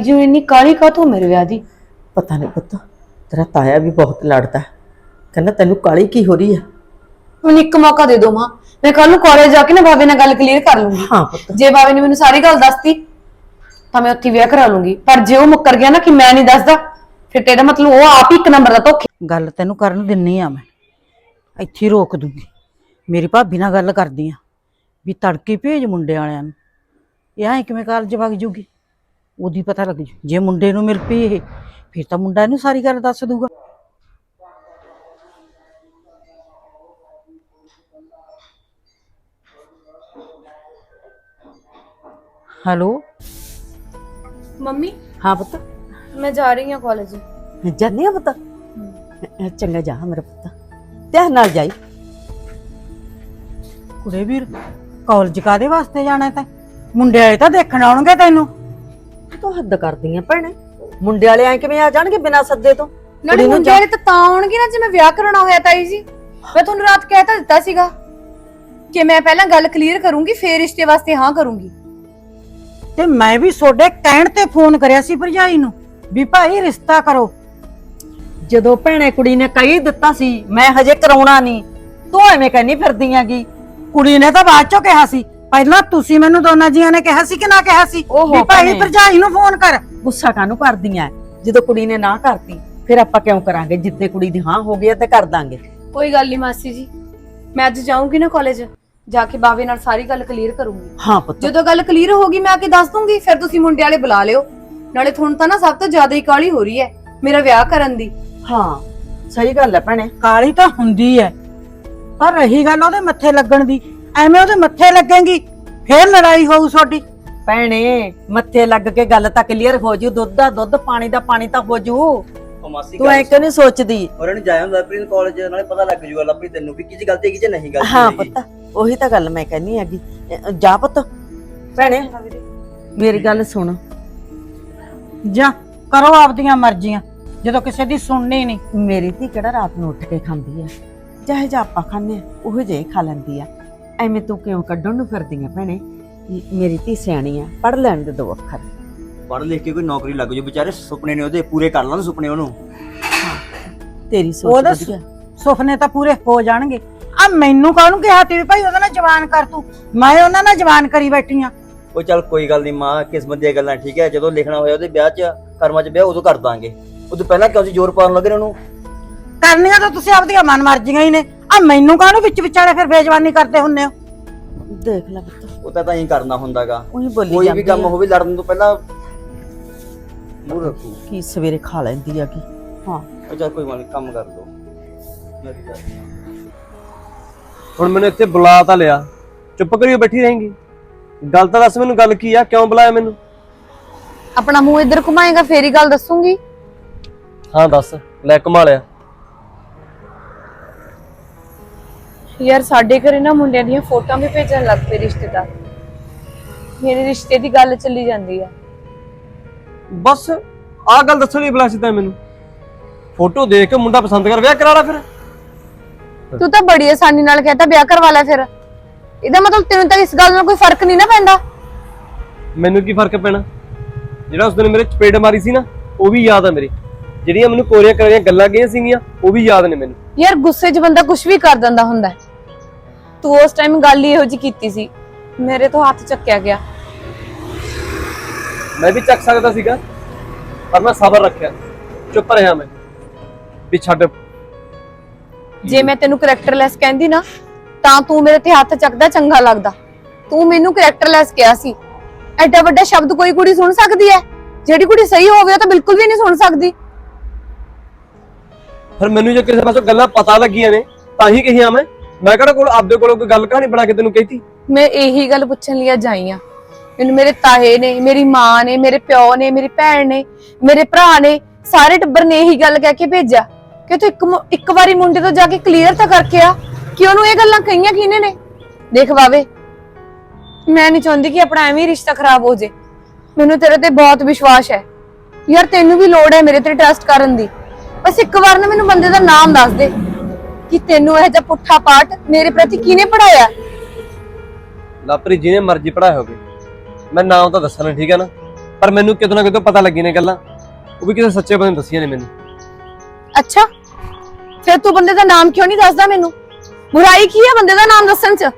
ਜਿਵੇਂ ਇੰਨੀ ਕਾਲੀ ਕਾਤੋਂ ਮੇਰੇ ਵਿਆਹ ਦੀ? ਪਤਾ ਨਹੀਂ ਪੁੱਤ ਤੇਰਾ ਤਾਇਆ ਵੀ ਬਹੁਤ ਲੜਦਾ ਹੈ। ਕਹਿੰਦਾ ਤੈਨੂੰ ਕਾਲੀ ਕੀ ਹੋ ਰਹੀ ਹੈ? ਮੈਨੂੰ ਇੱਕ ਮੌਕਾ ਦੇ ਦਿਓ ਮਾਂ। ਮੈਂ ਕੱਲ ਨੂੰ ਕਾਲਜ ਜਾ ਕੇ ਨਾ ਬਾਬੇ ਨਾਲ ਗੱਲ ਕਲੀਅਰ ਕਰ ਲੂੰਗੀ। ਹਾਂ ਪੁੱਤ। ਜੇ ਬਾਬੇ ਨੇ ਮੈਨੂੰ ਸਾਰੀ ਗੱਲ ਦੱਸਤੀ ਤਾਂ ਮੈਂ ਉੱਥੇ ਵਿਆਹ ਕਰਾ ਲੂੰਗੀ। ਪਰ ਜੇ ਉਹ ਮੁੱਕਰ ਗਿਆ ਨਾ ਕਿ ਮੈਂ ਨਹੀਂ ਦੱਸਦਾ ਫਿਰ ਤੇਰਾ ਮਤਲਬ ਉਹ ਆਪ ਹੀ ਇੱਕ ਨੰਬਰ ਦਾ ਧੋਖੇ। ਗੱਲ ਤੈਨੂੰ ਕਰਨ ਦਿੰਨੀ ਆ ਮੈਂ। ਇੱਥੇ ਹੀ ਰੋਕ ਦੂੰਗੀ। ਮੇਰੀ ਭਾਬੀ ਨਾਲ ਗੱਲ ਕਰਦੀ ਆ ਵੀ ਤੜਕੇ ਭੇਜ ਮੁੰਡੇ ਵਾਲਿਆਂ ਨੂੰ। ਇਹ ਐਂ ਕਿਵੇਂ ਕਾਲਜ ਵਗ ਜੂਗੀ? ਉਹਦੀ ਪਤਾ ਲੱਗ ਜੂ। ਜੇ ਮੁੰਡੇ ਨੂੰ ਮਿਲ ਪਈ ਇਹ ਫਿਰ ਤਾਂ ਮੁੰਡਾ ਇਹਨੂੰ ਸਾਰੀ ਗੱਲ ਦੱਸ ਦੂਗਾ। ਹੈਲੋ? ਮੰਮੀ? ਹਾਂ ਪੁੱਤ। ਮੈਂ ਜਾ ਰਹੀ ਹਾਂ ਕਾਲਜ ਜਾਨੀ ਆ ਪੁੱਤ? ਚੰਗਾ ਜਾ ਮੇਰਾ ਪੁੱਤ। ਧਿਆਨ ਨਾਲ ਜਾਈ। ਕੁੜੇ ਵੀਰ ਕਾਲਜ ਕਾਦੇ ਵਾਸਤੇ ਜਾਣਾ ਤੈਂ? ਮੁੰਡੇ ਵਾਲੇ ਤਾਂ ਦੇਖਣ ਆਉਣਗੇ ਤੈਨੂੰ। ਤੂੰ ਹੱਦ ਕਰਦੀ ਆ ਭੈਣੇ। ਮੁੰਡੇ ਵਾਲੇ ਐ ਕਿਵੇਂ ਆ ਜਾਣਗੇ ਬਿਨਾਂ ਸੱਦੇ ਤੋਂ? ਨਾਲੇ ਮੁੰਡੇ ਵਾਲੇ ਤਾਂ ਤਾਂ ਆਉਣਗੇ ਨਾ ਜੇ ਮੈਂ ਵਿਆਹ ਕਰਾਉਣਾ ਹੋਇਆ ਤਾਈ ਜੀ। ਮੈਂ ਤੁਹਾਨੂੰ ਰਾਤ ਕਹਿ ਤਾਂ ਦਿੱਤਾ ਸੀਗਾ ਕਿ ਮੈਂ ਪਹਿਲਾਂ ਗੱਲ ਕਲੀਅਰ ਕਰੂੰਗੀ ਫੇਰ ਰਿਸ਼ਤੇ ਵਾਸਤੇ ਹਾਂ ਕਰੂੰਗੀ। ਤੇ ਮੈਂ ਵੀ ਤੁਹਾਡੇ ਕਹਿਣ ਤੇ ਫੋਨ ਕਰਿਆ ਸੀ ਭਰਜਾਈ ਨੂੰ ਵੀ ਭਾਈ ਰਿਸ਼ਤਾ ਕਰੋ। ਜਦੋਂ ਭੈਣੇ ਕੁੜੀ ਨੇ ਕਹੀ ਦਿੱਤਾ ਸੀ ਮੈਂ ਹਜੇ ਕਰਾਉਣਾ ਨਹੀਂ ਤੂੰ ਐਵੇਂ ਕਹਿੰਨੀ ਫਿਰਦੀ ਆਗੀ ਕੁੜੀ ਨੇ ਤਾਂ ਬਾਅਦ ਚੋਂ ਕਿਹਾ ਸੀ ਪਹਿਲਾਂ ਤੁਸੀਂ ਮੈਨੂੰ ਦੋਨਾਂ ਜੀਆਂ ਨੇ ਕਿਹਾ ਸੀ ਕਿ ਨਾ ਕਿਹਾ ਸੀ? ਵੀ ਭਾਈ ਭੈਣੇ। ਭਰਜਾਈ ਨੂੰ ਫੋਨ ਕਰ। ਗੁੱਸਾ ਕਾਹਨੂੰ ਕਰਦੀਆਂ? ਜਦੋਂ ਕੁੜੀ ਨੇ ਨਾ ਕਰਤੀ ਫਿਰ ਆਪਾਂ ਕਿਉਂ ਕਰਾਂਗੇ? ਜਿੱਦੇ ਕੁੜੀ ਦੀ ਹਾਂ ਹੋ ਗਈ ਹੈ ਤੇ ਕਰ ਦਾਂਗੇ। ਕੋਈ ਗੱਲ ਨਹੀਂ ਮਾਸੀ ਜੀ। ਮੈਂ ਅੱਜ ਜਾਊਂਗੀ ਨਾ ਕਾਲਜ ਜਾ ਕੇ ਬਾਬੇ ਨਾਲ ਸਾਰੀ ਗੱਲ ਕਲੀਅਰ ਕਰੂੰਗੀ। ਹਾਂ ਪੁੱਤ। ਜਦੋਂ ਗੱਲ ਕਲੀਅਰ ਹੋ ਗਈ ਮੈਂ ਆ ਕੇ ਦੱਸ ਦੂੰਗੀ ਫਿਰ ਤੁਸੀਂ ਮੁੰਡੇ ਵਾਲੇ ਬੁਲਾ ਲਿਓ। ਨਾਲੇ ਤੁਹਾਨੂੰ ਤਾਂ ਨਾ ਸਭ ਤੋਂ ਜ਼ਿਆਦਾ ਹੀ ਕਾਲੀ ਹੋ ਰਹੀ ਹੈ ਮੇਰਾ ਵਿਆਹ ਕਰਨ ਦੀ। ਹਾਂ ਸਹੀ ਗੱਲ ਹੈ ਭੈਣੇ। ਕਾਲੀ ਤਾਂ ਹੁੰਦੀ ਐ ਪਰ ਰਹੀ ਗੱਲ ਉਹਦੇ ਮੱਥੇ ਲੱਗਣ ਦੀ। ਐਵੇਂ ਉਹਦੇ ਮੱਥੇ ਲੱਗੇਗੀ ਫੇਰ ਲੜਾਈ ਹੋਊ ਤੁਹਾਡੀ। ਭੈਣੇ ਮੱਥੇ ਲੱਗ ਕੇ ਗੱਲ ਤਾਂ ਕਲੀਅਰ ਹੋ ਜੂ ਦੁੱਧ ਦਾ ਦੁੱਧ ਪਾਣੀ ਦਾ ਪਾਣੀ ਤਾਂ ਹੋ ਜੂ। ਮਾਸੀ ਤੂੰ ਐ ਕਿਉਂ ਨਹੀਂ ਸੋਚਦੀ? ਉਹਨਾਂ ਨੇ ਜਾਇਆ ਹੁੰਦਾ ਪ੍ਰਿੰਸ ਕਾਲਜ ਨਾਲੇ ਪਤਾ ਲੱਗ ਜੂਗਾ ਲੱਭੀ ਤੈਨੂੰ ਵੀ ਕਿਹਦੀ ਗਲਤੀ ਹੈ ਕਿ ਨਹੀਂ ਗਲਤੀ ਹਾਂ ਹੈਗੀ। ਪੁੱਤ ਉਹੀ ਤਾਂ ਗੱਲ ਮੈਂ ਕਹਿੰਨੀ ਹੈਗੀ। ਅ, ਜਾ ਪੁੱਤ। ਭੈਣੇ ਮੇਰੀ ਗੱਲ ਸੁਣ। ਜਾ ਕਰੋ ਆਪਦੀਆਂ ਮਰਜ਼ੀਆਂ ਜਦੋਂ ਕਿਸੇ ਦੀ ਸੁਣਨੀ ਨਹੀਂ। ਮੇਰੀ ਧੀ ਕਿਹੜਾ ਰਾਤ ਨੂੰ ਉੱਠ ਕੇ ਖਾਂਦੀ ਆ ਚਾਹੇ ਜਾਂ ਆਪਾਂ ਖਾਂਦੇ ਆ ਉਹ ਜਿਹੇ ਖਾ ਲੈਂਦੀ ਆ। ਐਵੇਂ ਤੂੰ ਕਿਉਂ ਕੱਢਣ ਨੂੰ ਫਿਰਦੀ ਆ ਭੈਣੇ? ਮੇਰੀ ਧੀ ਸਿਆਣੀ ਆ ਪੜ ਲੈਣ ਦੇ ਦੋ ਅੱਖਰ। ਪੜ੍ਹ ਲਿਖ ਕੇ ਕੋਈ ਨੌਕਰੀ ਲੱਗ ਜੂ ਵਿਚਾਰੇ ਸੁਪਨੇ ਨੇ ਉਹਦੇ ਪੂਰੇ ਕਰ ਲੈਣ ਸੁਪਨੇ ਉਹਨੂੰ। ਤੇਰੀ ਸੋਚ ਉਹਦੇ ਵਧੀਆ। ਸੁਪਨੇ ਤਾਂ ਪੂਰੇ ਹੋ ਜਾਣਗੇ। ਆ ਮੈਨੂੰ ਕਾਹਨੂੰ ਕਿਹਾ ਤੀ ਵੀ ਭਾਈ ਉਹਦੇ ਨਾਲ ਜਵਾਨ ਕਰ ਤੂੰ? ਮੈਂ ਉਹਨਾਂ ਨਾਲ ਜਵਾਨ ਕਰੀ ਬੈਠੀ ਆ। ਉਹ ਚੱਲ ਕੋਈ ਗੱਲ ਨਹੀਂ ਮਾਂ ਕਿਸਮਤ ਦੀਆਂ ਗੱਲਾਂ ਠੀਕ ਹੈ ਜਦੋਂ ਲਿਖਣਾ ਹੋਇਆ ਉਹਦੇ ਵਿਆਹ 'ਚ ਕਰਮਾਂ 'ਚ ਵਿਆਹ ਉਦੋਂ ਕਰ ਦਾਂਗੇ। ਉਦੋਂ ਪਹਿਲਾਂ ਕਿਉਂ ਸੀ ਜ਼ੋਰ ਪਾਉਣ ਲੱਗੇ ਉਹਨੂੰ? ਕਰਨੀਆਂ ਤਾਂ ਤੁਸੀਂ ਆਪਦੀਆਂ ਮਨ ਮਰਜ਼ੀਆਂ ਹੀ ਨੇ। ਆ ਮੈਨੂੰ ਕਾਹਨੂੰ ਵਿੱਚ ਵਿਚਾਲੇ ਫਿਰ ਬੇਜਵਾਨੀ ਕਰਦੇ ਹੁੰਨੇ ਹੋ? ਦੇਖ ਲੈ ਪੁੱਤ। ਉਹ ਤਾਂ ਤਾਂ ਹੀ ਕਰਨਾ ਹੁੰਦਾਗਾ। ਉਹੀ ਬੋਲੀ ਕੋਈ ਵੀ ਜਾਂਦੀ ਕੰਮ ਆ। ਹੋਵੇ ਲੜਨ ਤੋਂ ਪਹਿਲਾਂ ਮੂੰਹ ਰੱਖੂ। ਕੀ ਸਵੇਰੇ ਖਾ ਲੈਂਦੀ ਆ ਕੀ? ਹਾਂ। ਚੱਲ ਕੋਈ ਨੀ, ਕੰਮ ਕਰ ਦੋ ਹੁਣ ਮੈਨੂੰ ਇੱਥੇ ਬੁਲਾ ਤਾਂ ਲਿਆ। ਚੁੱਪ ਕਰਿਓ ਬੈਠੀ ਰਹੇਂਗੀ। ਗੱਲ ਤਾਂ ਦੱਸ ਮੈਨੂੰ ਗੱਲ ਕੀ ਆ? ਕਿਉਂ ਬੁਲਾਇਆ ਮੈਨੂੰ? ਆਪਣਾ ਮੂੰਹ ਇੱਧਰ ਘੁਮਾਏਗਾ ਫੇਰ ਹੀ ਗੱਲ ਦੱਸੂਗੀ। ਹਾਂ ਦੱਸ। ਲੈ ਕਮਾ ਲਿਆ। ਯਾਰ ਸਾਡੇ ਘਰੇ ਨਾ ਮੁੰਡਿਆਂ ਦੀਆਂ ਫੋਟੋਆਂ ਵੀ ਭੇਜਣ ਲੱਗ ਪਏ ਰਿਸ਼ਤੇਦਾਰ। ਮੇਰੇ ਰਿਸ਼ਤੇ ਦੀ ਗੱਲ ਚੱਲੀ ਜਾਂਦੀ ਆ। ਬਸ ਆਹ ਗੱਲ ਦੱਸਣ ਲਈ ਬੁਲਾਇਆ ਸੀ ਤੈਂ ਮੈਨੂੰ। ਫੋਟੋ ਦੇਖ ਕੇ ਮੁੰਡਾ ਪਸੰਦ ਕਰ ਵਿਆਹ ਕਰਾ ਲਾ ਫਿਰ। ਤੂੰ ਤਾਂ ਬੜੀ ਆਸਾਨੀ ਨਾਲ ਕਹਤਾ ਵਿਆਹ ਕਰਵਾ ਲੈ ਫਿਰ। ਇਹਦਾ ਮਤਲਬ ਤੈਨੂੰ ਤਾਂ ਇਸ ਗੱਲ ਨਾਲ ਕੋਈ ਫ਼ਰਕ ਨਹੀਂ ਨਾ ਪੈਂਦਾ। ਮੈਨੂੰ ਕੀ ਫ਼ਰਕ ਪੈਣਾ? ਜਿਹੜਾ ਉਸ ਦਿਨ ਮੇਰੇ ਚਪੇੜ ਮਾਰੀ ਸੀ ਨਾ ਉਹ ਵੀ ਯਾਦ ਆ ਮੇਰੇ। ਜਿਹੜੀਆਂ ਮੈਨੂੰ ਕੋਰੀਆਂ ਕਰੀਆਂ ਗੱਲਾਂ ਗਈਆਂ ਸੀਗੀਆਂ ਉਹ ਵੀ ਯਾਦ ਨੇ ਮੈਨੂੰ। ਯਾਰ ਗੁੱਸੇ 'ਚ ਬੰਦਾ ਕੁਝ ਵੀ ਕਰ ਦਿੰਦਾ ਹੁੰਦਾ। ਹੈ। ਤੂੰ ਉਸ ਟਾਈਮ ਗੱਲ ਹੀ ਇਹੋ ਜੀ ਕੀਤੀ ਸੀ। ਮੇਰੇ ਤੋਂ ਹੱਥ ਚੱਕਿਆ ਗਿਆ। ਮੈਂ ਵੀ ਚੱਕ ਸਕਦਾ ਸੀਗਾ ਪਰ ਮੈਂ ਸਬਰ ਰੱਖਿਆ। ਚੁੱਪ ਰਿਹਾ ਮੈਂ। ਵੀ ਛੱਡ। ਜੇ ਮੈਂ ਤੈਨੂੰ ਕਰੈਕਟਰਲੈਸ ਕਹਿੰਦੀ ਨਾ ਤਾਂ ਤੂੰ ਮੇਰੇ ਤੇ ਹੱਥ ਚੱਕਦਾ ਚੰਗਾ ਲੱਗਦਾ। ਤੂੰ ਮੈਨੂੰ ਕਰੈਕਟਰਲੈਸ ਕਿਹਾ ਸੀ। ਐਡਾ ਵੱਡਾ ਸ਼ਬਦ ਕੋਈ ਕੁੜੀ ਸੁਣ ਸਕਦੀ ਹੈ? ਜਿਹੜੀ ਕੁੜੀ ਸਹੀ ਹੋਵੇ ਉਹ ਤਾਂ ਬਿਲਕੁਲ ਵੀ ਨਹੀਂ ਸੁਣ ਸਕਦੀ। ਫਿਰ ਮੈਨੂੰ ਜੇ ਕਿਸੇ ਪਾਸੋਂ ਗੱਲਾਂ ਪਤਾ ਲੱਗੀਆਂ ਨੇ ਤਾਂ ਹੀ ਕਹੀਆਂ ਮੈਂ। ਮੈਂ ਕਿਹੜਾ ਕੋਲ ਆਪਦੇ ਕੋਲੋਂ ਕੋਈ ਗੱਲ ਕਹਾਣੀ ਬਣਾ ਕੇ ਤੈਨੂੰ ਕਹੀਤੀ? ਮੈਂ ਇਹੀ ਗੱਲ ਪੁੱਛਣ ਲਈ ਅੱਜ ਆਈ ਆ ਮੈਨੂੰ ਮੇਰੇ ਤਾਏ ਨੇ, ਮੇਰੀ ਮਾਂ ਨੇ, ਮੇਰੇ ਪਿਓ ਨੇ, ਮੇਰੀ ਭੈਣ ਨੇ, ਮੇਰੇ ਭਰਾ ਨੇ ਸਾਰੇ ਟੱਬਰ ਨੇ ਇਹੀ ਗੱਲ ਕਹਿ ਕੇ ਭੇਜਿਆ ਕਿ ਤੂੰ ਇੱਕ ਮੁ- ਇੱਕ ਵਾਰੀ ਮੁੰਡੇ ਤੋਂ ਜਾ ਕੇ ਕਲੀਅਰ ਤਾਂ ਕਰਕੇ ਆ ਕਿ ਉਹਨੂੰ ਇਹ ਗੱਲਾਂ ਕਹੀਆਂ ਕਿਹਨੇ ਨੇ? ਦੇਖ ਬਾਵੇ, ਮੈਂ ਨਹੀਂ ਚਾਹੁੰਦੀ ਕਿ ਆਪਣਾ ਐਵੇਂ ਹੀ ਰਿਸ਼ਤਾ ਖਰਾਬ ਹੋ ਜੇ। ਮੈਨੂੰ ਤੇਰੇ ਤੇ ਬਹੁਤ ਵਿਸ਼ਵਾਸ ਹੈ। ਯਾਰ ਤੈਨੂੰ ਵੀ ਲੋੜ ਹੈ ਮੇਰੇ ਤੇ ਟਰਸਟ ਕਰਨ ਦੀ। ਬਸ ਇੱਕ ਵਾਰ ਨਾ ਮੈਨੂੰ ਬੰਦੇ ਦਾ ਨਾਮ ਦੱਸ ਦੇ। ਕਿ ਤੈਨੂੰ ਇਹ ਜਿਹਾ ਪੁੱਠਾ ਪਾਠ ਮੇਰੇ ਪ੍ਰਤੀ ਕਿਹਨੇ ਪੜਾਇਆ ਲਾਪਰੀ ਜਿਹਨੇ ਮਰਜ਼ੀ ਪੜਾਇਆ ਹੋਵੇ। ਮੈਂ ਨਾਮ ਤਾਂ ਦੱਸਣਾ ਠੀਕ ਹੈ ਨਾ? ਪਰ ਮੈਨੂੰ ਕਿਤੋਂ ਨਾ ਕਿਤੋਂ ਪਤਾ ਲੱਗੀ ਨੇ ਗੱਲਾਂ। ਉਹ ਵੀ ਕਿਸੇ ਸੱਚੇ ਬੰਦੇ ਨੇ ਦੱਸੀਆਂ ਨੇ ਮੈਨੂੰ। ਅੱਛਾ ਫਿਰ ਤੂੰ ਬੰਦੇ ਦਾ ਨਾਮ ਕਿਉਂ ਨਹੀਂ ਦੱਸਦਾ ਮੈਨੂੰ? ਬੁਰਾਈ ਕੀ ਹੈ ਬੰਦੇ ਦਾ ਨਾਮ ਦੱਸਣ ਚ?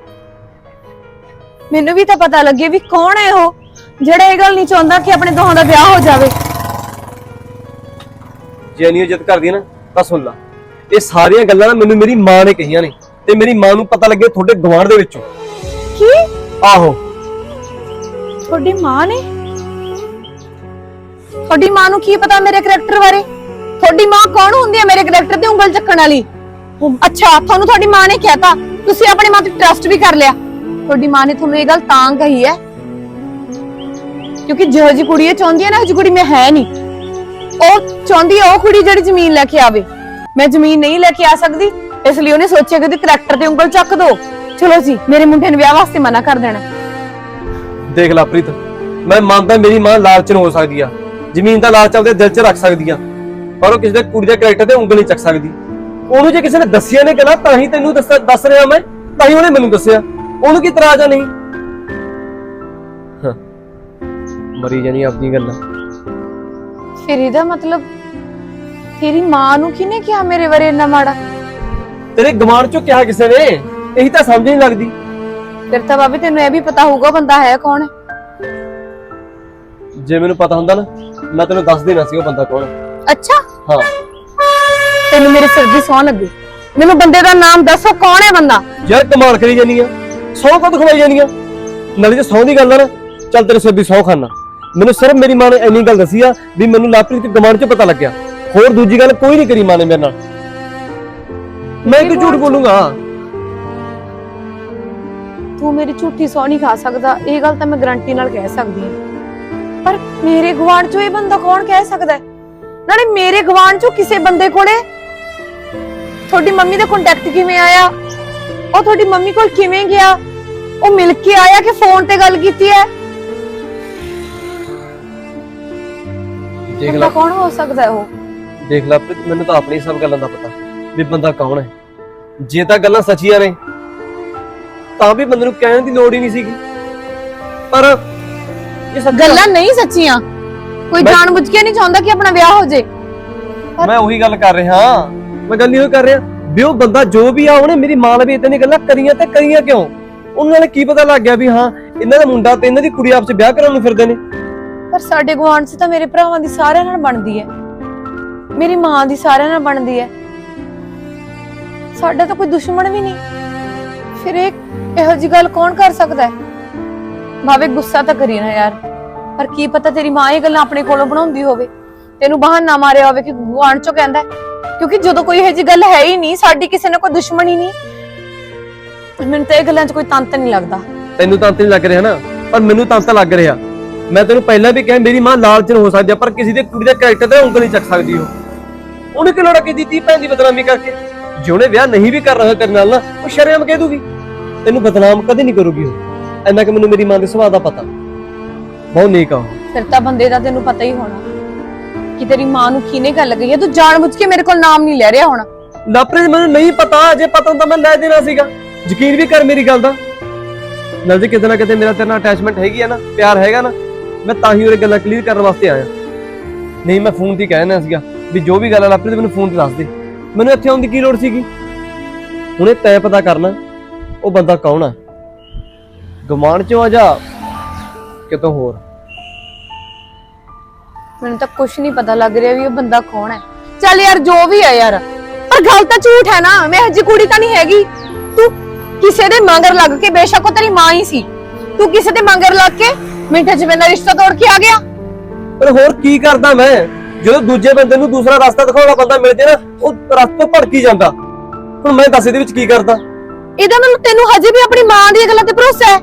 ਮੈਨੂੰ ਵੀ ਤਾਂ ਪਤਾ ਲੱਗੇ ਵੀ ਕੌਣ ਹੈ ਉਹ ਜਿਹੜਾ ਇਹ ਗੱਲ ਨਹੀਂ ਚਾਹੁੰਦਾ ਕਿ ਆਪਣੇ ਦੋਹਾਂ ਦਾ ਵਿਆਹ ਹੋ ਜਾਵੇ। ਜੇ ਨਹੀਂ ਇੱਜ਼ਤ ਕਰਦੀ ਨਾ ਤਾਂ ਸੁਣ ਲਾ। ਇਹ ਸਾਰੀਆਂ ਗੱਲਾਂ ਨਾ ਮੈਨੂੰ ਮੇਰੀ ਮਾਂ ਨੇ ਕਹੀਆਂ ਨੇ ਤੇ ਮੇਰੀ ਮਾਂ ਨੂੰ ਪਤਾ ਲੱਗੇ ਤੁਹਾਡੇ ਗਵਾਂਢ ਦੇ ਵਿੱਚੋਂ। ਕੀ? ਆਹੋ। ਤੁਹਾਡੀ ਮਾਂ ਨੇ? ਤੁਹਾਡੀ ਮਾਂ ਨੂੰ ਕੀ ਪਤਾ ਮੇਰੇ ਕਰੈਕਟਰ ਬਾਰੇ? ਤੁਹਾਡੀ ਮਾਂ ਕੌਣ ਹੁੰਦੀ ਹੈ ਮੇਰੇ ਕਰੈਕਟਰ ਤੇ ਉਂਗਲ ਚੱਕਣ ਵਾਲੀ? ਅੱਛਾ ਤੁਹਾਨੂੰ ਤੁਹਾਡੀ ਮਾਂ ਨੇ ਕਹਿਤਾ ਤੁਸੀਂ ਆਪਣੀ ਮਾਂ ਤੇ ਟਰਸਟ ਵੀ ਕਰ ਲਿਆ। ਤੁਹਾਡੀ ਮਾਂ ਨੇ ਤੁਹਾਨੂੰ ਇਹ ਗੱਲ ਤਾਂ ਕਹੀ ਹੈ। ਕਿਉਂਕਿ ਜਿਹੋ ਕੁੜੀ ਇਹ ਚਾਹੁੰਦੀ ਹੈ ਨਾ ਜਿਹੀ ਕੁੜੀ ਮੈਂ ਹੈ ਨਹੀਂ। ਉਹ ਚਾਹੁੰਦੀ ਹੈ ਉਹ ਕੁੜੀ ਜਿਹੜੀ ਜ਼ਮੀਨ ਲੈ ਕੇ ਆਵੇ। ਮੈਂ ਜ਼ਮੀਨ ਨਹੀਂ ਲੈ ਕੇ ਆ ਸਕਦੀ ਇਸ ਲਈ ਉਹਨੇ ਸੋਚਿਆ ਕਿ ਉਹਦੇ ਕਰੈਕਟਰ ਤੇ ਉਂਗਲ ਚੱਕ ਦੋ। ਚਲੋ ਜੀ ਮੇਰੇ ਮੁੰਡੇ ਨੂੰ ਵਿਆਹ ਵਾਸਤੇ ਮਨਾ ਕਰ ਦੇਣਾ। ਦੇਖ ਲਾ ਪ੍ਰੀਤ ਮੈਂ ਮੰਨਦਾ ਮੇਰੀ ਮਾਂ ਲਾਲਚਨ ਹੋ ਸਕਦੀ ਆ। ਜ਼ਮੀਨ ਦਾ ਲਾਲਚ ਆਪਦੇ ਦਿਲ 'ਚ ਰੱਖ ਸਕਦੀ ਆ ਪਰ ਉਹ ਕਿਸੇ ਦੇ ਕੁੜੀ ਦੇ ਕੈਰੈਕਟਰ ਤੇ ਉਂਗਲ ਨਹੀਂ ਚੱਕ ਸਕਦੀ। ਉਹਨੂੰ ਜੇ ਕਿਸੇ ਨੇ ਦੱਸਿਆ ਨੇ ਗੱਲਾਂ ਤਾਂ ਹੀ ਤੈਨੂੰ ਦੱਸ ਦੱਸ ਰਿਹਾ ਮੈਂ ਤਾਂ ਹੀ ਉਹਨੇ ਮੈਨੂੰ ਦੱਸਿਆ। ਉਹਨੂੰ ਕੀ ਇਤਰਾਜ਼ ਆ ਨਹੀਂ। ਮਰੀ ਜਾਣੀ ਆਪਣੀ ਗੱਲਾਂ। ਫਿਰ ਇਹਦਾ ਮਤਲਬ ਤੇਰੀ ਮਾਂ ਨੂੰ ਕਿਹਨੇ ਕਿਹਾ ਮੇਰੇ ਬਾਰੇ ਇੰਨਾ ਮਾੜਾ? ਤੇਰੇ ਗਵਾਂਢ ਚੋਂ ਕਿਹਾ ਕਿਸੇ ਨੇ? ਇਹੀ ਤਾਂ ਸਮਝ ਨਹੀਂ ਲੱਗਦੀ। ਫਿਰ ਤਾਂ ਬਾਬੇ ਤੈਨੂੰ ਇਹ ਵੀ ਪਤਾ ਹੋਊਗਾ ਬੰਦਾ ਹੈ ਕੌਣ ਜੇ ਮੈਨੂੰ ਪਤਾ ਹੁੰਦਾ ਨਾ ਮੈਂ ਤੈਨੂੰ ਦੱਸ ਦੇਣਾ ਸੀ ਉਹ ਬੰਦਾ ਕੌਣ। ਹੈ। ਅੱਛਾ? ਹਾਂ। ਤੈਨੂੰ ਮੇਰੇ ਸਿਰ ਦੀ ਸੌਂ ਲੱਗੀ। ਮੈਨੂੰ ਬੰਦੇ ਦਾ ਨਾਮ ਦੱਸੋ ਕੌਣ ਹੈ ਬੰਦਾ? ਯਾਰ ਕਮਾਲ ਕਰੀ ਜਾਨੀ ਆ। ਸੌ ਕਦ ਖਵਾਈ ਜਾਨੀ ਆ? ਨਾਲੇ ਜੇ ਸੌ ਦੀ ਗੱਲ ਆ ਨਾ ਚੱਲ ਤੇਰੇ ਸਿਰ ਦੀ ਸੌ ਖਾਨਾ। ਮੈਨੂੰ ਸਿਰਫ ਮੇਰੀ ਮਾਂ ਨੇ ਇੰਨੀ ਗੱਲ ਦੱਸੀ ਆ ਵੀ ਮੈਨੂੰ ਲਾਪਰੀ ਤੇ ਗਮਾਨ ਚ ਪਤਾ ਲੱਗਿਆ। ਹੋਰ ਦੂਜੀ ਗੱਲ ਕੋਈ ਨਹੀਂ ਕਰੀ ਮਾਂ ਨੇ ਮੇਰੇ ਨਾਲ। ਮੈਂ ਕਿਉਂ ਝੂਠ ਬੋਲੂੰਗਾ ਤੂੰ ਮੇਰੀ ਝੂਠੀ ਸੌਂ ਨਹੀਂ ਖਾ ਸਕਦਾ ਇਹ ਗੱਲ ਤਾਂ ਮੈਂ ਗਰੰਟੀ ਨਾਲ ਕਹਿ ਸਕਦੀ ਹਾਂ। ਪਰ ਮੇਰੇ ਗਵਾਂਢ ਚੋਂ ਇਹ ਬੰਦਾ ਕੌਣ ਕਹਿ ਸਕਦਾ ਹੈ? ਨਾਲੇ ਮੇਰੇ ਗਵਾਂਢ ਚੋਂ ਕਿਸੇ ਬੰਦੇ ਕੋਲੇ? ਤੁਹਾਡੀ ਮੰਮੀ ਦਾ ਕੰਟੈਕਟ ਕਿਵੇਂ ਆਇਆ? ਉਹ ਤੁਹਾਡੀ ਮੰਮੀ ਕੋਲ ਕਿਵੇਂ ਗਿਆ? ਉਹ ਮਿਲ ਕੇ ਆਇਆ ਕਿ ਫੋਨ ਤੇ ਗੱਲ ਕੀਤੀ ਹੈ? ਦੇਖ ਬੰਦਾ ਲੈ। ਕੌਣ ਹੋ ਸਕਦਾ ਹੈ ਉਹ? ਦੇਖ ਲੈ ਪ੍ਰੀਤ ਮੈਨੂੰ ਤਾਂ ਆਪਣੀ ਸਭ ਗੱਲਾਂ ਦਾ ਪਤਾ ਵੀ ਬੰਦਾ ਕੌਣ ਹੈ। ਜੇ ਤਾਂ ਗੱਲਾਂ ਸੱਚੀਆਂ ਨੇ ਤਾਂ ਵੀ ਬੰਦੇ ਨੂੰ ਕਹਿਣ ਦੀ ਲੋੜ ਹੀ ਨਹੀਂ ਸੀਗੀ। ਪਰ ਇਹ ਸੱਚ ਗੱਲਾਂ ਨਹੀਂ ਸੱਚੀਆਂ। ਕੋਈ ਮੈਂ- ਜਾਣਬੁੱਝ ਕੇ ਨਹੀਂ ਚਾਹੁੰਦਾ ਕਿ ਆਪਣਾ ਵਿਆਹ ਹੋ ਜੇ। ਮੈਂ ਉਹੀ ਗੱਲ ਕਰ ਰਿਹਾ। ਮੈਂ ਗੱਲ ਇਹੋ ਕਰ ਰਿਹਾ ਵੀ ਉਹ ਬੰਦਾ ਜੋ ਵੀ ਆ ਉਹਨੇ ਮੇਰੀ ਮਾਂ ਨਾਲ ਵੀ ਇਦਾਂ ਦੀਆਂ ਗੱਲਾਂ ਕਰੀਆਂ ਤੇ ਕਰੀਆਂ ਕਿਉਂ? ਉਹਨਾਂ ਨਾਲ ਕੀ ਪਤਾ ਲੱਗ ਗਿਆ ਵੀ ਹਾਂ ਇਹਨਾਂ ਦਾ ਮੁੰਡਾ ਤੇ ਇਹਨਾਂ ਦੀ ਕੁੜੀ ਆਪਸ ਵਿੱਚ ਵਿਆਹ ਕਰਾਉਣ ਨੂੰ ਫਿਰਦੇ ਨੇ। ਪਰ ਸਾਡੇ ਗੁਆਂਢ 'ਚ ਤਾਂ ਮੇਰੇ ਭਰਾਵਾਂ ਦੀ ਸਾਰਿਆਂ ਨਾਲ ਬਣਦੀ ਹੈ। ਮੇਰੀ ਮਾਂ ਦੀ ਸਾਰਿਆਂ ਨਾਲ ਬਣਦੀ ਹੈ। ਸਾਡਾ ਤਾਂ ਕੋਈ ਦੁਸ਼ਮਣ ਵੀ ਨਹੀਂ। ਫਿਰ ਇਹ ਇਹੋ ਜੀ ਗੱਲ ਕੌਣ ਕਰ ਸਕਦਾ ਹੈ? ਭਾਵੇਂ ਗੁੱਸਾ ਤਾਂ ਕਰੀ ਨਾ ਯਾਰ, ਪਰ ਕੀ ਪਤਾ ਤੇਰੀ ਮਾਂ ਇਹ ਗੱਲਾਂ ਆਪਣੇ ਕੋਲੋਂ ਬਣਾਉਂਦੀ ਹੋਵੇ। ਤੈਨੂੰ ਬਹਾਨਾ ਮਾਰਿਆ ਹੋਵੇ ਕਿ ਗੁਆਂਢ 'ਚੋਂ ਕਹਿੰਦਾ ਕਿਉਂਕਿ ਜਦੋਂ ਕੋਈ ਇਹੋ ਜੀ ਗੱਲ ਹੈ ਹੀ ਨਹੀਂ, ਸਾਡੀ ਕਿਸੇ ਨਾਲ ਕੋਈ ਦੁਸ਼ਮਣ ਹੀ ਨਹੀਂ। ਮੈਨੂੰ ਤਾਂ ਇਹ ਗੱਲਾਂ 'ਚ ਕੋਈ ਤੰਤ ਨਹੀਂ ਲੱਗਦਾ। ਤੈਨੂੰ ਤਾਂ ਨਹੀਂ ਲੱਗ ਰਿਹਾ ਨਾ, ਪਰ ਮੈਨੂੰ ਤਾਂ ਤਾਂ ਲੱਗ ਰਿਹਾ। ਮੈਂ ਤੈਨੂੰ ਪਹਿਲਾਂ ਵੀ ਕਿਹਾ ਮੇਰੀ ਮਾਂ ਲਾਲਚਨ ਹੋ ਸਕਦੀ ਆ ਪਰ ਕਿਸੇ ਦੀ ਕੁੜੀ ਦੇ ਕੈਰੈਕਟਰ ਤੇ ਉਂਗਲ ਨਹੀਂ ਚੱਕ ਸਕਦੀ ਉਹ। ਉਹਨੇ ਕਿ ਲੋੜ ਕੀ ਦਿੱਤੀ ਭੈਣ ਦੀ ਬਦਨਾਮੀ ਕਰਕੇ। ਜੇ ਉਹਨੇ ਵਿਆਹ ਨਹੀਂ ਵੀ ਕਰ ਰਿਹਾ ਤੇਰੇ ਨਾਲ ਨਾ ਉਹ ਸ਼ਰਮ ਕਹਿ ਦੂਗੀ। ਤੈਨੂੰ ਬਦਨਾਮ ਕਦੇ ਨਹੀਂ ਕਰੂਗੀ ਉਹ। ਇੰਨਾ ਕਿ ਮੈਨੂੰ ਮੇਰੀ ਮਾਂ ਦੇ ਸੁਭਾਅ ਦਾ ਪਤਾ। ਬਹੁਤ ਨੇਕ ਆ ਫਿਰ ਤਾਂ ਬੰਦੇ ਦਾ ਤੈਨੂੰ ਪਤਾ ਹੀ ਹੋਣਾ ਕਿ ਤੇਰੀ ਮਾਂ ਨੂੰ ਕਿਹਨੇ ਗੱਲ ਕਹੀ ਹੈ ਤੂੰ ਜਾਣਬੁੱਝ ਕੇ ਮੇਰੇ ਕੋਲ ਨਾਮ ਨਹੀਂ ਲੈ ਰਿਹਾ ਹੋਣਾ। ਲਾਪਰੇ ਮੈਨੂੰ ਨਹੀਂ ਪਤਾ ਜੇ ਪਤਾ ਹੁੰਦਾ ਮੈਂ ਲੈ ਦੇਣਾ ਸੀਗਾ। ਯਕੀਨ ਵੀ ਕਰ ਮੇਰੀ ਗੱਲ ਦਾ। ਨਾਲ ਜੇ ਕਿਤੇ ਨਾ ਕਿਤੇ ਮੇਰਾ ਤੇਰੇ ਨਾਲ ਅਟੈਚਮੈਂਟ ਹੈਗੀ ਆ ਨਾ ਪਿਆਰ ਹੈਗਾ ਨਾ ਮੈਂ ਤਾਂ ਹੀ ਉਹ ਗੱਲਾਂ ਕਲੀਅਰ ਕਰਨ ਵਾਸਤੇ ਆਇਆ। ਨਹੀਂ, ਮੈਂ ਫੋਨ ਤੇ ਕਹਿਣਾ ਸੀਗਾ ਵੀ ਜੋ ਵੀ ਗੱਲ ਆ ਲਾਪਰੇ ਮੈਨੂੰ ਫੋਨ ਤੇ ਦੱਸ ਦੇ। ਮੈਨੂੰ ਇੱਥੇ ਆਉਣ ਦੀ ਕੀ ਲੋੜ ਸੀਗੀ? ਹੁਣੇ ਤੈਂ ਪਤਾ ਕਰਨਾ ਉਹ ਬੰਦਾ ਕੌਣ ਆ? ਗਮਾਨ ਚੋਂ ਆ ਜਾ ਕਿਤੋਂ ਹੋਰ? ਮੈਨੂੰ ਤਾਂ ਕੁਝ ਨਹੀਂ ਪਤਾ ਲੱਗ ਰਿਹਾ ਵੀ ਉਹ ਬੰਦਾ ਕੌਣ ਹੈ। ਚੱਲ ਯਾਰ, ਜੋ ਵੀ ਹੈ ਯਾਰ। ਪਰ ਗੱਲ ਤਾਂ ਝੂਠ ਹੈ ਨਾ, ਮੈਂ ਹਜੇ ਕੁੜੀ ਤਾਂ ਨਹੀਂ ਹੈਗੀ। ਤੂੰ ਕਿਸੇ ਦੇ ਮਗਰ ਲੱਗ ਕੇ, ਬੇਸ਼ੱਕ ਉਹ ਤੇਰੀ ਮਾਂ ਹੀ ਸੀ। ਤੂੰ ਕਿਸੇ ਦੇ ਮੰਗਰ ਲੱਗ ਕੇ ਮਿੰਟਾਂ 'ਚ ਮੇਰਾ ਰਿਸ਼ਤਾ ਤੋੜ ਕੇ ਆ ਗਿਆ। ਪਰ ਹੋਰ ਕੀ ਕਰਦਾ ਮੈਂ? ਜਦੋਂ ਦੂਜੇ ਬੰਦੇ ਨੂੰ ਦੂਸਰਾ ਰਸਤਾ ਦਿਖਾਉਣਾ ਬੰਦਾ ਮਿਲ ਜੇ ਨਾ ਉਹ ਰਸਤੇ ਭੜਕੀ ਜਾਂਦਾ। ਹੁਣ ਮੈਂ ਦੱਸ ਇਹਦੇ ਵਿੱਚ ਕੀ ਕਰਦਾ? ਇਹਦਾ ਮੈਨੂੰ ਤੈਨੂੰ ਹਜੇ ਵੀ ਆਪਣੀ ਮਾਂ ਦੀਆਂ ਗੱਲਾਂ ਤੇ ਭਰੋਸਾ ਹੈ?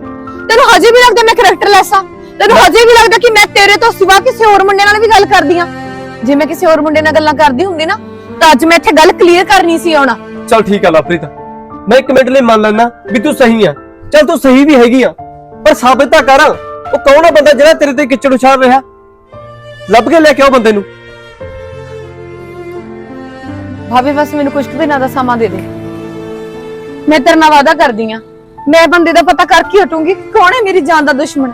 ਤੈਨੂੰ ਹਜੇ ਵੀ ਲੱਗਦਾ ਮੈਂ ਕਰੈਕਟਰਲੈਸ ਆ ਤੈਨੂੰ ਹਜੇ ਵੀ ਲੱਗਦਾ ਕਿ ਮੈਂ ਤੇਰੇ ਤੋਂ ਸਿਵਾ ਕਿਸੇ ਹੋਰ ਮੁੰਡੇ ਨਾਲ ਵੀ ਗੱਲ ਕਰਦੀ ਆ ਜੇ ਮੈਂ ਕਿਸੇ ਹੋਰ ਮੁੰਡੇ ਨਾਲ ਗੱਲਾਂ ਕਰਦੀ ਹੁੰਦੀ ਨਾ ਤਾਂ ਅੱਜ ਮੈਂ ਇੱਥੇ ਗੱਲ ਕਲੀਅਰ ਕਰਨੀ ਸੀ ਆਉਣਾ। ਚਲ ਠੀਕ ਆ ਲਵਪ੍ਰੀਤ ਮੈਂ ਇੱਕ ਮਿੰਟ ਲਈ ਮੰਨ ਲੈਣਾ ਵੀ ਤੂੰ ਸਹੀ ਆ। ਚਲ ਤੂੰ ਸਹੀ ਵੀ ਹੈਗੀ ਆ। ਪਰ ਸਾਬਿਤ ਤਾਂ ਕਰ। ਉਹ ਕੌਣ ਆ ਬੰਦਾ ਜਿਹੜਾ ਤੇਰੇ ਤੇ ਕਿਚੜ ਉਛਾਲ ਰਿਹਾ? ਲੱਭ ਕੇ ਲੈ ਕੇ ਆਓ ਬੰਦੇ ਨੂੰ। ਭਾਵੇਂ ਬਸ ਮੈਨੂੰ ਕੁਝ ਕੁ ਦਿਨਾਂ ਦਾ ਸਮਾਂ ਦੇ ਦੇ। ਮੈਂ ਤੇਰੇ ਨਾਲ ਵਾਅਦਾ ਕਰਦੀ ਆ। ਮੈਂ ਬੰਦੇ ਦਾ ਪਤਾ ਕਰਕੇ ਹਟੂੰਗੀ। ਕੌਣ ਹੈ ਮੇਰੀ ਜਾਨ ਦਾ ਦੁਸ਼ਮਣ?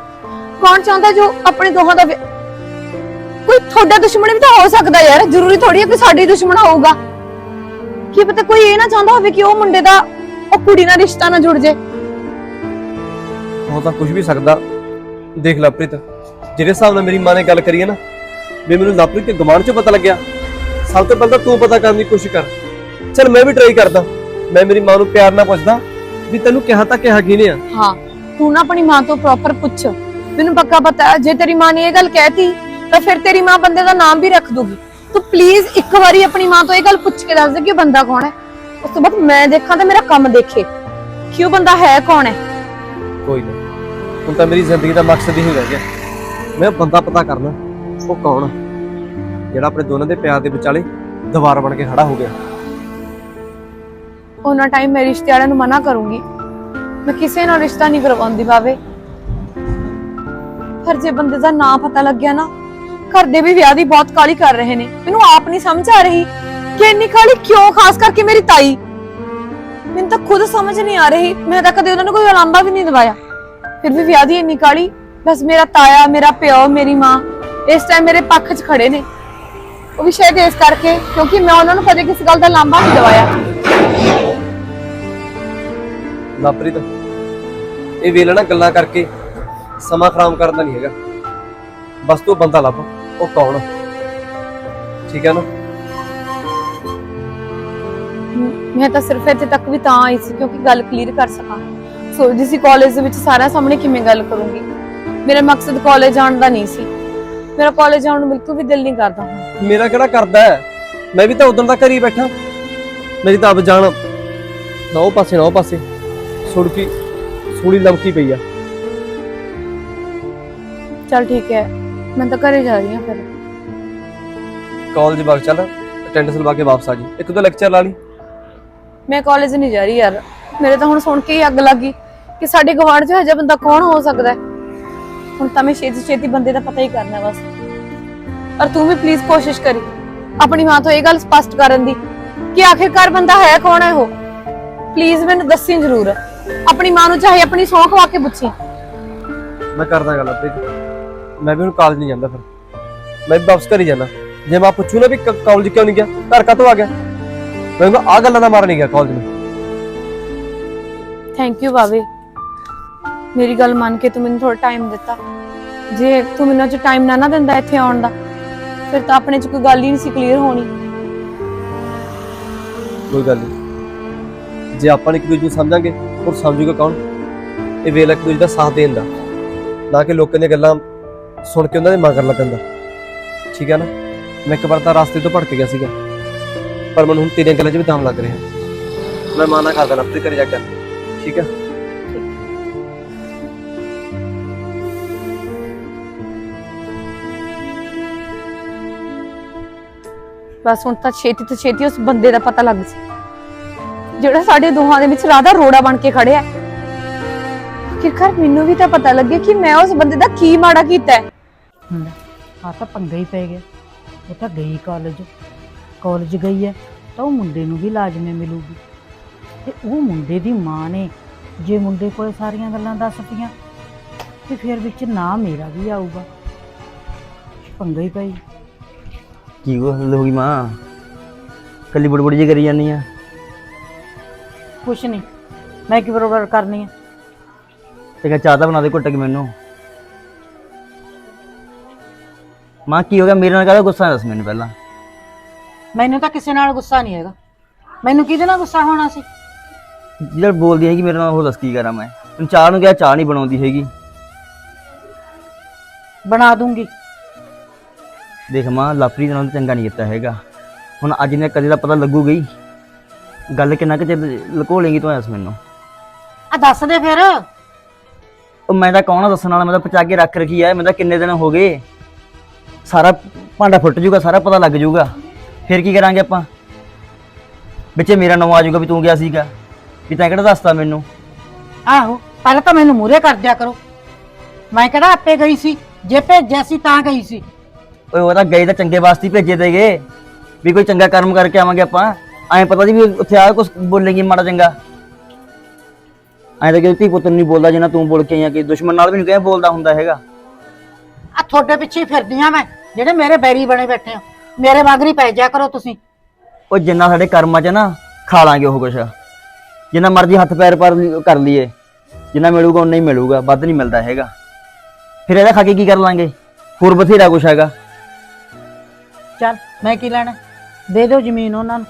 ਕੌਣ ਚਾਹੁੰਦਾ ਜੋ ਆਪਣੇ ਦੋਹਾਂ ਦਾ ਕੋਈ ਤੁਹਾਡਾ ਦੁਸ਼ਮਣ ਵੀ ਤਾਂ ਹੋ ਸਕਦਾ ਯਾਰ। ਜ਼ਰੂਰੀ ਥੋੜੀ ਹੈ ਕਿ ਸਾਡੀ ਦੁਸ਼ਮਣ ਹੋਊਗਾ। ਕੀ ਪਤਾ ਕੋਈ ਇਹ ਨਾ ਚਾਹੁੰਦਾ ਹੋਵੇ ਕਿ ਉਹ ਮੁੰਡੇ ਦਾ ਉਹ ਕੁੜੀ ਨਾਲ ਰਿਸ਼ਤਾ ਨਾ ਜੁੜ ਜੇ ਹੋ ਤਾਂ ਕੁਝ ਵੀ ਸਕਦਾ। ਦੇਖ ਲਵਪ੍ਰੀਤ ਜਿਹੜੇ ਹਿਸਾਬ ਨਾਲ ਮੇਰੀ ਮਾਂ ਨੇ ਗੱਲ ਕਰੀ ਹੈ ਨਾ ਵੀ ਮੈਨੂੰ ਲਵਪ੍ਰੀਤ ਦੇ ਗਮਾਨ ਚੋਂ ਪਤਾ ਲੱਗਿਆ। ਸਭ ਤੋਂ ਪਹਿਲਾਂ ਤੂੰ ਪਤਾ ਕਰਨ ਦੀ ਕੋਸ਼ਿਸ਼ ਕਰ। ਚਲ ਮੈਂ ਵੀ ਟਰਾਈ ਕਰਦਾ। ਮੈਂ ਮੇਰੀ ਮਾਂ ਨੂੰ ਪਿਆਰ ਨਾਲ ਪੁੱਛਦਾ ਵੀ ਤੈਨੂੰ ਕਿਹਾ ਤਾਂ ਕਿਹਾ ਕਿਹਨੇ ਆ? ਹਾਂ ਤੂੰ ਨਾ ਆਪਣੀ ਮਾਂ ਤੋਂ ਪ੍ਰੋਪਰ ਪੁੱਛ। ਮੈਨੂੰ ਪੱਕਾ ਪਤਾ ਹੈ ਜੇ ਤੇਰੀ ਮਾਂ ਨੇ ਇਹ ਗੱਲ ਕਹਿਤੀ ਤਾਂ ਫਿਰ ਤੇਰੀ ਮਾਂ ਬੰਦੇ ਦਾ ਨਾਮ ਵੀ ਰੱਖ ਦੂਗੀ। ਤੂੰ ਪਲੀਜ਼ ਇੱਕ ਵਾਰੀ ਆਪਣੀ ਮਾਂ ਤੋਂ ਇਹ ਗੱਲ ਪੁੱਛ ਕੇ ਦੱਸ ਦੇ ਕਿ ਉਹ ਬੰਦਾ ਕੌਣ ਹੈ। ਉਸ ਤੋਂ ਬਾਅਦ ਮੈਂ ਦੇਖਾਂ ਤੇ ਮੇਰਾ ਕੰਮ ਦੇਖੇ। ਕਿ ਉਹ ਬੰਦਾ ਹੈ ਕੌਣ ਹੈ? ਕੋਈ ਨਾ। ਹੁਣ ਤਾਂ ਮੇਰੀ ਜ਼ਿੰਦਗੀ ਦਾ ਮਕਸਦ ਹੀ ਰਹਿ ਗਿਆ। ਮੈਂ ਬੰਦਾ ਪਤਾ ਕਰਨਾ, ਉਹ ਕੌਣ ਆ? ਜਿਹੜਾ ਆਪਣੇ ਦੋਨਾਂ ਦੇ ਪਿਆਰ ਦੇ ਵਿਚਾਲੇ ਦੀਵਾਰ ਬਣ ਕੇ ਖੜਾ ਹੋ ਗਿਆ। ਉਹਨਾਂ ਟਾਈਮ ਮੈਂ ਰਿਸ਼ਤੇ ਵਾਲਿਆਂ ਨੂੰ ਮਨਾ ਕਰੂੰਗੀ। ਮੈਂ ਕਿਸੇ ਨਾਲ ਰਿਸ਼ਤਾ ਨਹੀਂ ਕਰਵਾਉਂਦੀ ਬਾਵੇ। ਪਰ ਜੇ ਬੰਦੇ ਦਾ ਨਾਂ ਪਤਾ ਲੱਗਿਆ ਨਾ, ਘਰ ਦੇ ਵੀ ਵਿਆਹ ਦੀ ਬਹੁਤ ਕਾਲੀ ਕਰ ਰਹੇ ਨੇ। ਮੈਨੂੰ ਆਪ ਨਹੀਂ ਸਮਝ ਆ ਰਹੀ ਕਿ ਇੰਨੀ ਕਾਲੀ ਕਿਉਂ, ਖਾਸ ਕਰਕੇ ਮੇਰੀ ਤਾਈ। ਮੈਨੂੰ ਤਾਂ ਖੁਦ ਸਮਝ ਨਹੀਂ ਆ ਰਹੀ। ਮੈਂ ਤਾਂ ਕਦੇ ਉਹਨਾਂ ਨੂੰ ਕੋਈ ਉਲਾਂਭਾ ਵੀ ਨਹੀਂ ਦਵਾਇਆ। ਫਿਰ ਵੀ ਵਿਆਹ ਦੀ ਇੰਨੀ ਕਾਲੀ ਬਸ ਮੇਰਾ ਤਾਇਆ ਮੇਰਾ ਪਿਓ ਮੇਰੀ ਮਾਂ ਇਸ ਟਾਈਮ ਮੇਰੇ ਪੱਖ 'ਚ ਖੜੇ ਨੇ। ਉਹ ਵੀ ਸ਼ਾਇਦ ਇਸ ਕਰਕੇ ਕਿਉਂਕਿ ਮੈਂ ਉਹਨਾਂ ਨੂੰ ਕਦੇ ਕਿਸੇ ਗੱਲ ਦਾ ਲਾਂਭਾ ਨਹੀਂ ਦਵਾਇਆ। ਲਵਪ੍ਰੀਤ ਇਹ ਵੇਲੇ ਨਾ ਗੱਲਾਂ ਕਰਕੇ ਸਮਾਂ ਖਰਾਬ ਕਰਨ ਦਾ ਨਹੀਂ ਹੈਗਾ। ਬਸ ਤੂੰ ਬੰਦਾ ਲੱਭ ਉਹ ਕੌਣ? ਠੀਕ ਹੈ ਨਾ? ਮੈਂ ਤਾਂ ਸਿਰਫ ਇੱਥੇ ਤੱਕ ਵੀ ਤਾਂ ਆਈ ਸੀ ਕਿਉਂਕਿ ਗੱਲ ਕਲੀਅਰ ਕਰ ਸਕਾਂ। ਸੋਚਦੀ ਸੀ ਕਾਲਜ ਦੇ ਵਿੱਚ ਸਾਰਿਆਂ ਸਾਹਮਣੇ ਕਿਵੇਂ ਗੱਲ ਕਰੂੰਗੀ। ਮੇਰਾ ਮਕਸਦ ਕਾਲਜ ਜਾਣ ਦਾ ਨਹੀਂ ਸੀ। ਮੇਰਾ ਕਾਲਜ ਜਾਣ ਨੂੰ ਬਿਲਕੁਲ ਵੀ ਦਿਲ ਨਹੀਂ ਕਰਦਾ ਹੁਣ। ਮੇਰਾ ਕਿਹੜਾ ਕਰਦਾ ਹੈ? ਮੈਂ ਵੀ ਤਾਂ ਉਦੋਂ ਦਾ ਘਰੀ ਬੈਠਾ। ਮੇਰੀ ਤਾਂ ਅਬ ਜਾਣ। ਨਾ ਉਹ ਪਾਸੇ ਨਾ ਉਹ ਪਾਸੇ। ਸੁੜਕੀ ਸੂਲੀ ਲਮਕੀ ਪਈ ਆ। ਚਲ ਠੀਕ ਹੈ। ਮੈਂ ਤਾਂ ਘਰੇ ਜਾ ਰਹੀ ਹਾਂ ਫਿਰ। ਕਾਲਜ ਬਾਗ ਚੱਲ। ਅਟੈਂਡੈਂਸ ਲਵਾ ਕੇ ਵਾਪਸ ਆ ਜੀ। ਇੱਕ ਦੋ ਲੈਕਚਰ ਲਾ ਲਈ। ਮੈਂ ਕਾਲਜ ਨਹੀਂ ਜਾ ਰਹੀ ਯਾਰ। ਮੇਰੇ ਤਾਂ ਹੁਣ ਸੁਣ ਕੇ ਹੀ ਅੱਗ ਲੱਗੀ ਕਿ ਸਾਡੇ ਗਵਾਂਢ 'ਚ ਹਜੇ ਬੰਦਾ ਕੌਣ ਹੋ ਸਕਦਾ ਹੈ? ਹੁਣ ਤਾਂ ਮੈਂ ਛੇਤੀ ਛੇਤੀ ਬੰਦੇ ਦਾ ਪਤਾ ਹੀ ਕਰਨਾ ਬਸ। ਪਰ ਤੂੰ ਵੀ ਪਲੀਜ਼ ਕੋਸ਼ਿਸ਼ ਕਰੀ। ਆਪਣੀ ਮਾਂ ਤੋਂ ਇਹ ਗੱਲ ਸਪਸ਼ਟ ਕਰਨ ਦੀ ਕਿ ਆਖਿਰਕਾਰ ਬੰਦਾ ਹੈ ਕੌਣ ਹੈ ਉਹ? ਪਲੀਜ਼ ਮੈਨੂੰ ਦੱਸੀ ਜ਼ਰੂਰ। ਆਪਣੀ ਮਾਂ ਨੂੰ ਚਾਹੇ ਆਪਣੀ ਸੌਂਹ ਖਵਾ ਕੇ ਪੁੱਛੀ। ਮੈਂ ਕਰਦਾ ਗੱਲ ਆਪੇ। ਮੈਂ ਵੀ ਹੁਣ ਕਾਲਜ ਨਹੀਂ ਜਾਂਦਾ ਫਿਰ। ਮੈਂ ਵੀ ਵਾਪਸ ਘਰ ਹੀ ਜਾਣਾ। ਜੇ ਮੈਂ ਪੁੱਛੂ ਨਾ ਵੀ ਕ- ਕਾਲਜ ਕਿਉਂ ਨਹੀਂ ਗਿਆ ਘਰ ਕਾਹਤੋਂ ਆ ਗਿਆ? ਮੈਂ ਕਿਹਾ ਆ ਗੱਲਾਂ ਦਾ ਮਾਰ ਨਹੀਂ ਗਿਆ ਕਾਲਜ ਨੂੰ। ਥੈਂਕ ਯੂ ਬਾਵੇ। ਮੇਰੀ ਗੱਲ ਮੰਨ ਕੇ ਤੂੰ ਮੈਨੂੰ ਥੋੜਾ ਟਾਈਮ ਦਿੱਤਾ। ਜੇ ਤੂੰ ਮੈਨੂੰ ਅੱਜ ਟਾਈਮ ਨਾ ਨਾ ਦਿੰਦਾ ਇੱਥੇ ਆਉਣ ਦਾ, ਫਿਰ ਤਾਂ ਆਪਣੇ ਚ ਕੋਈ ਗੱਲ ਹੀ ਨਹੀਂ ਸੀ ਕਲੀਅਰ ਹੋਣੀ। ਕੋਈ ਗੱਲ ਨਹੀਂ। ਜੇ ਆਪਾਂ ਨੇ ਇੱਕ ਦੂਜੇ ਨੂੰ ਸਮਝਾਂਗੇ, ਉਹ ਸਮਝੂਗਾ ਕੌਣ? ਇਹ ਵੇਲੇ ਇੱਕ ਦੂਜੇ ਦਾ ਸਾਥ ਦੇਣ ਦਾ। ਨਾ ਕਿ ਲੋਕਾਂ ਦੀਆਂ ਗੱਲਾਂ ਸੁਣ ਕੇ ਉਹਨਾਂ ਦੇ ਮਗਰ ਲੱਗਣ ਦਾ। ਠੀਕ ਹੈ ਨਾ? ਮੈਂ ਇੱਕ ਵਾਰ ਤਾਂ ਰਸਤੇ ਤੋਂ ਭਟਕ ਗਿਆ ਸੀਗਾ। ਪਰ ਮੈਨੂੰ ਹੁਣ ਤੇਰੀਆਂ ਗੱਲਾਂ 'ਚ ਵੀ ਦਮ ਲੱਗ ਰਿਹਾ। ਮੈਂ ਮਾਨਾ ਕਰਦਾ ਨਾ ਆਪਣੇ ਘਰੇ ਜਾ ਕੇ ਠੀਕ ਹੈ ਬਸ ਹੁਣ ਤਾਂ ਛੇਤੀ ਤੋਂ ਛੇਤੀ ਉਸ ਬੰਦੇ ਦਾ ਪਤਾ ਲੱਗ ਸੀ ਜਿਹੜਾ ਸਾਡੇ ਦੋਹਾਂ ਦੇ ਵਿੱਚ ਰਾਧਾ ਰੋੜਾ ਬਣ ਕੇ ਖੜਿਆ ਹੈ। ਆਖਿਰਕਾਰ ਮੈਨੂੰ ਵੀ ਤਾਂ ਪਤਾ ਲੱਗੇ ਕਿ ਮੈਂ ਉਸ ਬੰਦੇ ਦਾ ਕੀ ਮਾੜਾ ਕੀਤਾ ਹੈ। ਆ ਤਾਂ ਪੰਗਾ ਹੀ ਪੈ ਗਿਆ। ਉਹ ਤਾਂ ਗਈ ਕਾਲਜ ਕਾਲਜ ਗਈ ਹੈ ਤਾਂ ਉਹ ਮੁੰਡੇ ਨੂੰ ਵੀ ਲਾਜ਼ਮੀ ਮਿਲੂਗੀ। ਤੇ ਉਹ ਮੁੰਡੇ ਦੀ ਮਾਂ ਨੇ ਜੇ ਮੁੰਡੇ ਕੋਲ ਸਾਰੀਆਂ ਗੱਲਾਂ ਦੱਸਤੀਆਂ ਤੇ ਫਿਰ ਵਿੱਚ ਨਾ ਮੇਰਾ ਵੀ ਆਊਗਾ। ਪੰਗਾ ਹੀ ਪਈ ਕੀ ਗੱਲ ਹੋ ਗਈ ਮਾਂ? ਕੱਲੀ ਬੜਬੜੀ ਜੀ ਕਰੀ ਜਾਂਦੀ ਆ। ਕੁਛ ਨਹੀਂ ਮੈਂ ਕੀ ਬਰੋਬਰ ਕਰਨੀ ਹੈ ਤੇ ਕਹ ਚਾਹ ਤਾਂ ਬਣਾ ਦੇ ਘੁੱਟ ਕੇ ਮੈਨੂੰ। ਮਾਂ ਕੀ ਹੋ ਗਿਆ? ਮੇਰੇ ਨਾਲ ਕਾਹਦਾ ਗੁੱਸਾ ਦੱਸ ਮੈਨੂੰ ਪਹਿਲਾਂ? ਮੈਨੂੰ ਤਾਂ ਕਿਸੇ ਨਾਲ ਗੁੱਸਾ ਨਹੀਂ ਹੈਗਾ। ਮੈਨੂੰ ਕਿਹਦੇ ਨਾਲ ਗੁੱਸਾ ਹੋਣਾ ਸੀ? ਜਿਹੜਾ ਬੋਲਦੀ ਹੈਗੀ ਮੇਰੇ ਨਾਲ ਉਹ ਦੱਸ ਕੀ ਕਰਾਂ ਮੈਂ? ਤੈਨੂੰ ਚਾਹ ਨੂੰ ਕਿਹਾ ਚਾਹ ਨਹੀਂ ਬਣਾਉਂਦੀ ਹੈਗੀ। ਬਣਾ ਦੂੰਗੀ। ਦੇਖ ਮਾਂ ਲਾਪਰੀ ਨਾਲ ਚੰਗਾ ਨਹੀਂ ਕੀਤਾ ਹੈਗਾ। ਹੁਣ ਅੱਜ ਨੇ ਕਦੇ ਦਾ ਪਤਾ ਲੱਗੂਗਾ ਹੀ। ਗੱਲ ਕਿੰਨਾ ਕੁ ਲੁਕੋ ਲੇਂਗੀ ਤੂੰ ਐਸ ਮੈਨੂੰ? ਆ ਦੱਸ ਦੇ ਫਿਰ। ਉਹ ਮੈਂ ਤਾਂ ਕੌਣ ਆ ਦੱਸਣ ਵਾਲਾ? ਮੈਂ ਤਾਂ ਪਚਾ ਕੇ ਰੱਖ ਰੱਖੀ ਐ ਮੈਂ ਤਾਂ ਕਿੰਨੇ ਦਿਨ ਹੋ ਗਏ। ਸਾਰਾ ਭਾਂਡਾ ਫੁੱਟ ਜਾਊਗਾ ਸਾਰਾ ਪਤਾ ਲੱਗ ਜਾਊਗਾ ਫਿਰ ਕੀ ਕਰਾਂਗੇ ਆਪਾਂ? ਵਿੱਚੇ ਮੇਰਾ ਨਾਮ ਆ ਜਾਊਗਾ ਵੀ ਤੂੰ ਗਿਆ ਸੀਗਾ। ਵੀ ਤੈਂ ਕਿਹੜਾ ਦੱਸਤਾ ਮੈਨੂੰ? ਆਹੋ ਪਹਿਲਾਂ ਤਾਂ ਮੈਨੂੰ ਮੂਰੇ ਕਰ ਦਿਆ ਕਰੋ। ਮੈਂ ਕਿਹੜਾ ਆਪੇ ਗਈ ਸੀ? ਜੇ ਭੇਜਿਆ ਸੀ ਤਾਂ ਗਈ ਸੀ। ਓਏ ਉਹ ਤਾਂ ਗਏ ਤਾਂ ਚੰਗੇ ਵਾਸਤੇ ਹੀ ਭੇਜੇ ਦੇਗੇ। ਵੀ ਕੋਈ ਚੰਗਾ ਕਰਮ ਕਰਕੇ ਆਵਾਂਗੇ ਆਪਾਂ। ਐਂ ਪਤਾ ਨਹੀਂ ਵੀ ਉੱਥੇ ਆ ਕੁਝ ਬੋਲੇਗੀ ਮਾੜਾ ਚੰਗਾ। ਐਂ ਤਾਂ ਕਿ ਧੀ ਪੁੱਤ ਨੂੰ ਨਹੀਂ ਬੋਲਦਾ ਜਿੰਨਾ ਤੂੰ ਬੋਲ ਕੇ ਆਈਆਂ ਕਿ ਦੁਸ਼ਮਣ ਨਾਲ ਵੀ ਨਹੀਂ ਕਿਹਾ ਬੋਲਦਾ ਹੁੰਦਾ ਹੈਗਾ। ਆ ਤੁਹਾਡੇ ਪਿੱਛੇ ਹੀ ਫਿਰਦੀ ਆ ਮੈਂ ਜਿਹੜੇ ਮੇਰੇ ਬੈਰੀ ਬਣੇ ਬੈਠੇ ਹੋ। ਮੇਰੇ ਮਗਰੀ ਪੈ ਜਾ ਕਰੋ ਤੁਸੀਂ। ਉਹ ਜਿੰਨਾ ਸਾਡੇ ਕਰਮਾਂ 'ਚ ਨਾ ਖਾ ਲਾਂਗੇ ਉਹ ਕੁਛ। ਜਿੰਨਾ ਮਰਜ਼ੀ ਹੱਥ ਪੈਰ ਪਰ ਕਰ ਲਈਏ। ਜਿੰਨਾ ਮਿਲੂਗਾ ਉਨਾ ਹੀ ਮਿਲੂਗਾ ਵੱਧ ਨਹੀਂ ਮਿਲਦਾ ਹੈਗਾ। ਫਿਰ ਇਹਦਾ ਖਾ ਕੇ ਕੀ ਕਰ ਲਾਂਗੇ? ਹੋਰ ਬਥੇਰਾ ਕੁਛ ਹੈਗਾ। ਚੱਲ ਮੈਂ ਕੀ ਲੈਣਾ? ਦੇ ਦਿਓ ਜ਼ਮੀਨ ਉਹਨਾਂ ਨੂੰ।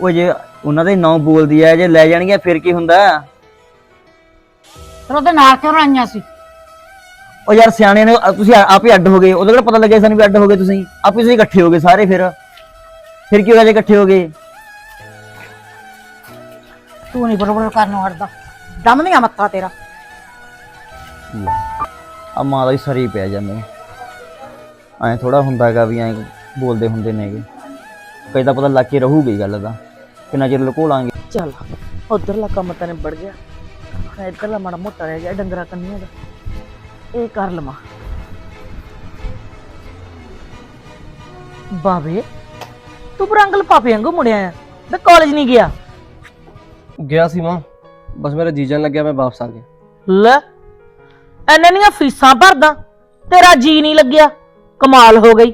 ਉਹ ਜੇ ਉਹਨਾਂ ਦੇ ਨਾਂ ਬੋਲਦੀ ਹੈ ਜੇ ਲੈ ਜਾਣਗੇ ਫਿਰ ਕੀ ਹੁੰਦਾ? ਫਿਰ ਉਹਦੇ ਨਾਲ ਕਿਉਂ ਆਈਆਂ ਸੀ? ਉਹ ਯਾਰ ਸਿਆਣੇ ਨੇ ਅ, ਤੁਸੀਂ ਆ- ਆਪ ਹੀ ਅੱਡ ਹੋ ਗਏ। ਉਹਦਾ ਕਿਹੜਾ ਪਤਾ ਲੱਗਿਆ ਸਾਨੂੰ ਵੀ ਅੱਡ ਹੋ ਗਏ ਤੁਸੀਂ। ਆਪੇ ਤੁਸੀਂ ਇਕੱਠੇ ਹੋ ਗਏ ਸਾਰੇ ਫਿਰ। ਫਿਰ ਕੀ ਹੋਇਆ ਜੇ ਇਕੱਠੇ ਹੋ ਗਏ? ਤੂੰ ਨਹੀਂ ਬੜਬੜ ਕਰਨ ਹਟਦਾ। ਦਮ ਨਹੀਂ ਆ ਮੱਥਾ ਤੇਰਾ। ਆ ਮਾਂ ਦਾ ਹੀ ਸਰੀ ਪਿਆ ਜਾਂਦੇ ਐ ਥੋੜਾ ਹੁੰਦਾਗਾ ਵੀ ਐ ਬੋਲਦੇ ਹੁੰਦੇ ਨੇਗੇ ਕਈ ਤਾਂ ਪਤਾ ਲੱਗ ਕੇ ਰਹੂਗੀ ਗੱਲ ਦਾ ਕਿੰਨਾ ਚਿਰ ਲੁਕੋ ਲਾਂਗੇ ਚੱਲ ਉਧਰਲਾ ਕੰਮ ਤਾਂ ਨਿਬੜ ਗਿਆ। ਹੁਣ ਇੱਧਰਲਾ ਮਾੜਾ ਮੋਟਾ ਰਹਿ ਗਿਆ ਡੰਗਰਾ ਕੰਨੀਆਂ ਦਾ। ਇਹ ਕਰ ਲਵਾਂ। ਬਾਬੇ ਤੂੰ ਬਰੰਗਲ ਪਾਪੇ ਵਾਂਗੂ ਮੁੜਿਆ ਆ। ਤੇ ਕਾਲਜ ਨਹੀਂ ਗਿਆ। ਗਿਆ ਸੀ ਮਾਂ ਬਸ ਮੇਰਾ ਜੀਜਨ ਲੱਗਿਆ ਮੈਂ ਵਾਪਸ ਆ ਗਿਆ। ਲੈ ਐਨੇ ਨੀਆਂ ਫੀਸਾਂ ਭਰਦਾ ਤੇਰਾ ਜੀ ਨਹੀਂ ਲੱਗਿਆ। ਕਮਾਲ ਹੋ ਗਈ।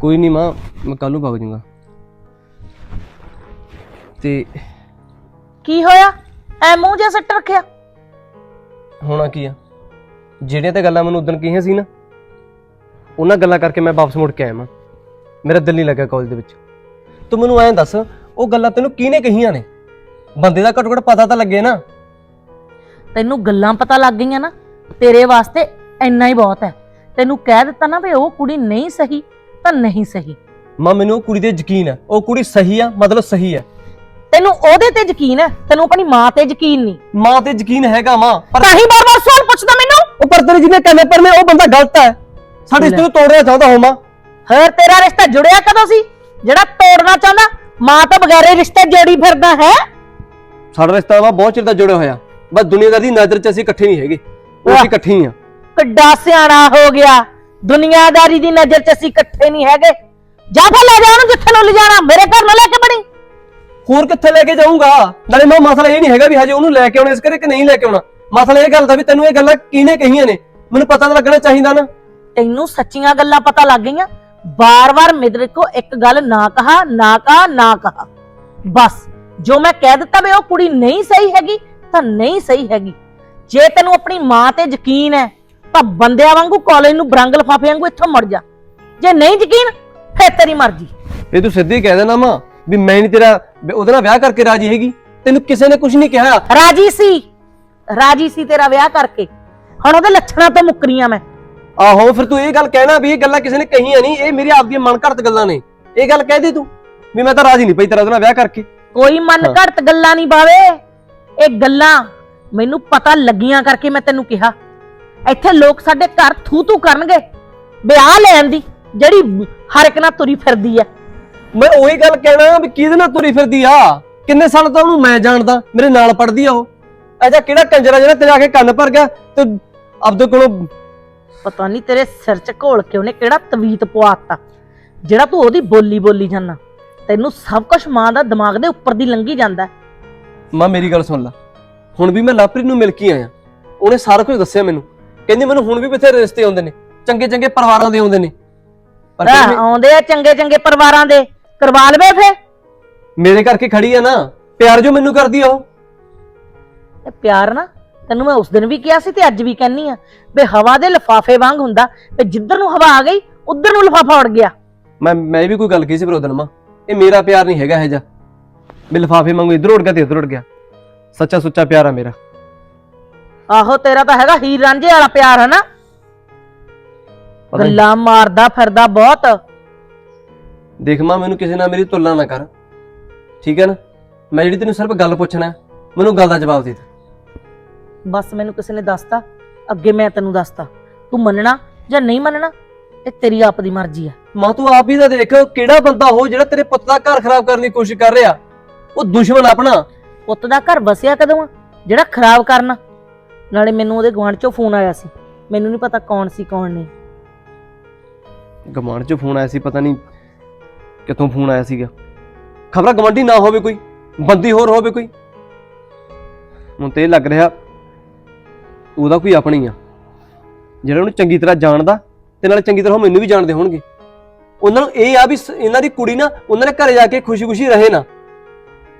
ਕੋਈ ਨਹੀਂ ਮਾਂ ਮੈਂ ਕੱਲ ਨੂੰ ਭਗ ਜਾਊਂਗਾ ਤੇ ਕੀ ਹੋਇਆ? ਐ ਮੂੰਹ ਜਿਹਾ ਸੱਟ ਰੱਖਿਆ। ਹੋਣਾ ਕੀ ਆ? ਜਿਹੜੀਆਂ ਤੇ ਗੱਲਾਂ ਮੈਨੂੰ ਉਦੋਂ ਕਹੀਆਂ ਸੀ ਨਾ ਉਹਨਾਂ ਗੱਲਾਂ ਕਰਕੇ ਮੈਂ ਵਾਪਸ ਮੁੜ ਕੇ ਆਇਆ ਮਾਂ। ਮੇਰਾ ਦਿਲ ਨਹੀਂ ਲੱਗਾ ਕਾਲਜ ਦੇ ਵਿੱਚ। ਤੂੰ ਮੈਨੂੰ ਐਂ ਦੱਸ ਉਹ ਗੱਲਾਂ ਤੈਨੂੰ ਕਿਹਨੇ ਕਹੀਆਂ ਨੇ? ਬੰਦੇ ਦਾ ਘੱਟੋ ਘੱਟ ਪਤਾ ਤਾਂ ਲੱਗੇ ਨਾ। ਤੈਨੂੰ ਗੱਲਾਂ ਪਤਾ ਲੱਗ ਗਈਆਂ ਨਾ ਤੇਰੇ ਵਾਸਤੇ ਇੰਨਾ ਹੀ ਬਹੁਤ ਹੈ। ਤੈਨੂੰ ਕਹਿ ਦਿੱਤਾ ਨਾ ਵੀ ਉਹ ਕੁੜੀ ਨਹੀਂ ਸਹੀ ਤਾਂ ਨਹੀਂ ਸਹੀ। ਮਾਂ ਮੈਨੂੰ ਉਹ ਕੁੜੀ ਤੇ ਯਕੀਨ ਹੈ। ਉਹ ਕੁੜੀ ਸਹੀ ਆ ਮਤਲਬ ਸਹੀ ਹੈ। ਤੈਨੂੰ ਉਹਦੇ ਤੇ ਯਕੀਨ ਹੈ? ਤੈਨੂੰ ਆਪਣੀ ਮਾਂ ਤੇ ਯਕੀਨ ਨਹੀਂ। ਮਾਂ ਤੇ ਯਕੀਨ ਹੈਗਾ ਮਾਂ ਪਰ ਤਾਂ ਹੀ ਬਾਰ-ਬਾਰ ਸਵਾਲ ਪੁੱਛਦਾ ਮੈਨੂੰ। ਉਹ ਪਰ ਤੇਰੇ ਜਿਹਨੇ ਕੰਨੇ ਪਰ ਨੇ ਉਹ ਬੰਦਾ ਗਲਤ ਹੈ। ਸਾਡੇ ਰਿਸ਼ਤੇ ਨੂੰ ਤੋੜਨਾ ਚਾਹੁੰਦਾ ਹੋ ਮਾਂ। ਹੋਰ ਤੇਰਾ ਰਿਸ਼ਤਾ ਜੁੜਿਆ ਕਦੋਂ ਸੀ? ਜਿਹੜਾ ਤੋੜਨਾ ਚਾਹੁੰਦਾ ਮਾਂ ਤੋਂ ਬਗੈਰ ਰਿਸ਼ਤਾ ਜੋੜੀ ਫਿਰਦਾ ਹੈ? ਸਾਡਾ ਰਿਸ਼ਤਾ ਵਾ ਬਹੁਤ ਚਿਰ ਦਾ ਜੁੜਿਆ ਹੋਇਆ। ਬਸ ਦੁਨੀਆਦਾਰ ਦੀ ਨਜ਼ਰ 'ਚ ਅਸੀਂ ਇਕੱਠੇ ਨਹੀਂ ਹੈਗੇ। ਉਹ ਅਸੀਂ ਇਕੱਠੇ ਹੀ ਆ। ਕਿੱਡਾ ਸਿਆਣਾ ਹੋ ਗਿਆ। ਦੁਨੀਆਦਾਰੀ ਦੀ ਨਜ਼ਰ 'ਚ ਅਸੀਂ ਇਕੱਠੇ ਨਹੀਂ ਹੈਗੇ। ਜਾ ਫਿਰ ਲੈ ਜਾ ਉਹਨੂੰ ਜਿੱਥੇ ਨੂੰ ਲਿਜਾਣਾ ਮੇਰੇ ਘਰ ਨਾ ਲੈ ਕੇ ਬਣੀ ਹੋਰ ਕਿੱਥੇ ਲੈ ਕੇ ਜਾਊਂਗਾ? ਨਾਲੇ ਮਾਂ ਮਸਲਾ ਇਹ ਨਹੀਂ ਹੈਗਾ ਵੀ ਹਜੇ ਉਹਨੂੰ ਲੈ ਕੇ ਆਉਣਾ ਇਸ ਕਰੇ ਕਿ ਨਹੀਂ ਲੈ ਕੇ ਆਉਣਾ। ਮਸਲਾ ਇਹ ਗੱਲ ਦਾ ਵੀ ਤੈਨੂੰ ਇਹ ਗੱਲਾਂ ਕਿਹਨੇ ਕਹੀਆਂ ਨੇ? ਮੈਨੂੰ ਪਤਾ ਤਾਂ ਲੱਗਣਾ ਚਾਹੀਦਾ ਨਾ। ਤੈਨੂੰ ਸੱਚੀਆਂ ਗੱਲਾਂ ਪਤਾ ਲੱਗ ਗਈਆਂ। ਬਾਰ-ਬਾਰ ਮੇਰੇ ਕੋ ਇੱਕ ਗੱਲ ਨਾ ਕਹਾ ਨਾ ਕਹਾ ਨਾ ਕਹਾ। ਬਸ ਜੋ ਮੈਂ ਕਹਿ ਦਿੱਤਾ ਵੀ ਉਹ ਕੁੜੀ ਨਹੀਂ ਸਹੀ ਹੈਗੀ ਤਾਂ ਨਹੀਂ ਸਹੀ ਹੈਗੀ। ਜੇ ਤੈਨੂੰ ਆਪਣੀ ਮਾਂ ਤੇ ਯਕੀਨ ਹੈ ਤਾਂ ਬੰਦਿਆਂ ਵਾਂਗੂ ਕਾਲਜ ਨੂੰ ਬਰੰਗ ਲਫਾਫੇ ਵਾਂਗੂ ਇੱਥੋਂ ਮੁੜ ਜਾ। ਜੇ ਨਹੀਂ ਯਕੀਨ ਫਿਰ ਤੇਰੀ ਮਰਜ਼ੀ। ਇਹ ਤੂੰ ਸਿੱਧੀ ਕਹਿ ਦੇਣਾ ਮਾਂ ਵੀ ਮੈਂ ਨਹੀਂ ਤੇਰਾ ਵੀ ਉਹਦੇ ਨਾਲ ਵਿਆਹ ਕਰਕੇ ਰਾਜੀ ਹੈਗੀ। ਤੈਨੂੰ ਕਿਸੇ ਨੇ ਕੁਝ ਨਹੀਂ ਕਿਹਾ। ਰਾਜੀ ਸੀ। ਰਾਜੀ ਸੀ ਤੇਰਾ ਵਿਆਹ ਕਰਕੇ। ਹੁਣ ਉਹਦੇ ਲੱਛਣਾਂ ਤੋਂ ਮੁੱਕਰੀਆਂ ਮੈਂ। ਆਹੋ ਫਿਰ ਤੂੰ ਇਹ ਗੱਲ ਕਹਿਣਾ ਵੀ ਇਹ ਗੱਲਾਂ ਕਿਸੇ ਨੇ ਕਹੀਆਂ ਨਹੀਂ ਇਹ ਮੇਰੀ ਆਪਦੀਆਂ ਮਨ ਘੜਤ ਗੱਲਾਂ ਨੇ। ਇਹ ਗੱਲ ਕਹਿ ਦੇ ਤੂੰ ਵੀ ਮੈਂ ਤਾਂ ਰਾਜੀ ਨਹੀਂ ਪਈ ਤੇਰਾ ਉਹਦੇ ਨਾਲ ਵਿਆਹ ਕਰਕੇ। ਕੋਈ ਮਨ। ਘੜਤ ਗੱਲਾਂ ਨਹੀਂ ਬਾਵੇ। ਇਹ ਗੱਲਾਂ ਮੈਨੂੰ ਪਤਾ ਲੱਗੀਆਂ ਕਰਕੇ ਮੈਂ ਤੈਨੂੰ ਕਿਹਾ। ਇੱਥੇ ਲੋਕ ਸਾਡੇ ਘਰ ਥੂ ਥੂ ਕਰਨਗੇ। ਵਿਆਹ ਲੈਣ ਦੀ ਜਿਹੜੀ ਹਰ ਇੱਕ ਨਾਲ ਤੁਰੀ ਫਿਰਦੀ ਐ ਮੈਂ ਉਹੀ ਗੱਲ ਕਹਿਣਾ ਵੀ ਕਿਹਦੇ ਨਾਲ ਤੁਰੀ ਫਿਰਦੀ ਆ? ਕਿੰਨੇ ਸਾਲ ਤੋਂ ਉਹਨੂੰ ਮੈਂ ਜਾਣਦਾ ਮੇਰੇ ਨਾਲ ਪੜਦੀ ਆ ਉਹ। ਐਜਾ ਕਿਹੜਾ ਕੰਜਰਾ ਜਿਹੜਾ ਤੇਰੇ ਆ ਕੇ ਕੰਨ ਭਰ ਗਿਆ ਤੇ ਆਪਦੇ ਕੋਲੋਂ ਪਤਾ ਨਹੀਂ ਤੇਰੇ ਸਿਰ 'ਚ ਘੋਲ ਕੇ ਉਹਨੇ ਕਿਹੜਾ ਤਵੀਤ ਪਵਾਤਾ ਜਿਹੜਾ ਤੂੰ ਉਹਦੀ ਬੋਲੀ ਬੋਲੀ ਜਾਂਦਾ ਤੈਨੂੰ ਸਭ ਕੁਝ ਮਾਂ ਦਾ ਦਿਮਾਗ ਦੇ ਉੱਪਰ ਦੀ ਲੰਗੀ ਜਾਂਦਾ। ਮਾਂ ਮੇਰੀ ਗੱਲ ਸੁਣ ਲੈ। ਹੁਣ ਵੀ ਮੈਂ ਲਾਪਰੀ ਨੂੰ ਮਿਲ ਕੇ ਆਇਆ। ਉਹਨੇ ਸਾਰਾ ਕੁਝ ਦੱਸਿਆ ਮੈਨੂੰ। ਕਹਿੰਦੀ ਮੈਨੂੰ ਹੁਣ ਵੀ ਬਥੇਰੇ ਰਿਸ਼ਤੇ ਆਉਂਦੇ ਨੇ ਚੰਗੇ ਚੰਗੇ ਪਰਿਵਾਰਾਂ ਦੇ ਆਉਂਦੇ ਨੇ। ਪਰ ਆਹ, ਕਹਿੰਦੀ ਆਉਂਦੇ ਆ ਚੰਗੇ ਚੰਗੇ ਪਰਿਵਾਰਾਂ ਦੇ ਕਰਵਾ ਲਵੇ ਫੇ। ਮੇਰੇ ਕਰਕੇ ਖੜੀ ਆ ਨਾ ਪਿਆਰ ਜੋ ਮੈਨੂੰ ਕਰਦੀ ਆ ਉਹ। ਇਹ ਪਿਆਰ ਨਾ ਤੈਨੂੰ ਮੈਂ ਉਸ ਦਿਨ ਵੀ ਕਿਹਾ ਸੀ ਤੇ ਅੱਜ ਵੀ ਕਹਿੰਨੀ ਆ ਵੀ ਹਵਾ ਦੇ ਲਫਾਫੇ ਵਾਂਗ ਹੁੰਦਾ ਤੇ ਜਿੱਧਰ ਨੂੰ ਹਵਾ ਆ ਗਈ ਉਧਰ ਨੂੰ ਲਫਾਫਾ ਉੜ ਗਿਆ। ਮੈਂ ਮੈਂ ਵੀ ਕੋਈ ਗੱਲ ਕਹੀ ਸੀ ਪਰ ਉਹਦਨ ਮਾਂ ਇਹ ਮੇਰਾ ਪਿਆਰ ਨਹੀਂ ਹੈਗਾ ਇਹ ਜਾ ਵੀ ਲਿਫਾਫੇ ਵਾਂਗੂ ਇਧਰ ਉੜ ਗਿਆ ਤੇ ਇਧਰ ਉੜ ਗਿਆ। ਸੱਚਾ ਸੁੱਚਾ ਪਿਆਰ ਆ ਮੇਰਾ। ਆਹੋ ਤੇਰਾ ਤਾਂ ਹੈਗਾ ਹੀਰ ਰਾਂਝੇ ਵਾਲਾ ਪਿਆਰ ਹੈ ਨਾ ਪਤਾ ਨੀ। ਗੱਲਾਂ ਮਾਰਦਾ ਫਿਰਦਾ ਬਹੁਤ। ਦੇਖ ਮਾਂ ਮੈਨੂੰ ਕਿਸੇ ਨਾਲ ਮੇਰੀ ਤੁਲਨਾ ਨਾ ਕਰ। ਠੀਕ ਹੈ ਨਾ? ਮੈਂ ਜਿਹੜੀ ਤੈਨੂੰ ਸਿਰਫ ਗੱਲ ਪੁੱਛਣਾ ਹੈ, ਮੈਨੂੰ ਗੱਲ ਦਾ ਜਵਾਬ ਦੇ ਦੇ। ਬਸ ਮੈਨੂੰ ਕਿਸੇ ਨੇ ਦੱਸਤਾ ਅੱਗੇ ਮੈਂ ਤੈਨੂੰ ਦੱਸਤਾ। ਤੂੰ ਮੰਨਣਾ ਜਾਂ ਨਹੀਂ ਮੰਨਣਾ ਇਹ ਤੇਰੀ ਆਪ ਦੀ ਮਰਜ਼ੀ ਆ। ਮਾਂ ਤੂੰ ਆਪ ਹੀ ਤਾਂ ਦੇਖ ਕਿਹੜਾ ਬੰਦਾ ਹੋ ਜਿਹੜਾ ਤੇਰੇ ਪੁੱਤ ਦਾ ਘਰ ਖਰਾਬ ਕਰਨ ਦੀ ਕੋਸ਼ਿਸ਼ ਕਰ ਰਿਹਾ। ਉਹ ਦੁਸ਼ਮਣ ਆਪਣਾ। ਪੁੱਤ ਦਾ ਘਰ ਵਸਿਆ ਕਦੋਂ ਆ? ਜਿਹੜਾ ਖਰਾਬ ਕਰਨਾ। ਨਾਲੇ ਮੈਨੂੰ ਉਹਦੇ ਗੁਆਂਢ ਚੋਂ ਫੋਨ ਆਇਆ ਸੀ। ਮੈਨੂੰ ਨਹੀਂ ਪਤਾ ਕੌਣ ਸੀ, ਕੌਣ ਨਹੀਂ। ਗਮਾਨ ਚ ਫੋਨ ਆਇਆ ਸੀ, ਪਤਾ ਨਹੀਂ ਕਿੱਥੋਂ ਫੋਨ ਆਇਆ ਸੀਗਾ। ਖਬਰਾਂ ਗਵੰਡੀ ਨਾ ਹੋਵੇ ਕੋਈ, ਬੰਦੀ ਹੋਰ ਹੋਵੇ ਕੋਈ। ਹੁਣ ਤੇ ਇਹ ਲੱਗ ਰਿਹਾ, ਉਹਦਾ ਕੋਈ ਆਪਣੀ ਆ। ਜਿਹੜਾ ਉਹਨੂੰ ਚੰਗੀ ਤਰ੍ਹਾਂ ਜਾਣਦਾ, ਤੇ ਨਾਲੇ ਚੰਗੀ ਤਰ੍ਹਾਂ ਉਹ ਮੈਨੂੰ ਵੀ ਜਾਣਦੇ ਹੋਣਗੇ। ਉਹਨਾਂ ਨੂੰ ਇਹ ਆ ਵੀ ਸ- ਇਹਨਾਂ ਦੀ ਕੁੜੀ ਨਾ, ਉਹਨਾਂ ਦੇ ਘਰੇ ਜਾ ਕੇ ਖੁਸ਼ੀ-ਖੁਸ਼ੀ ਰਹੇ ਨਾ।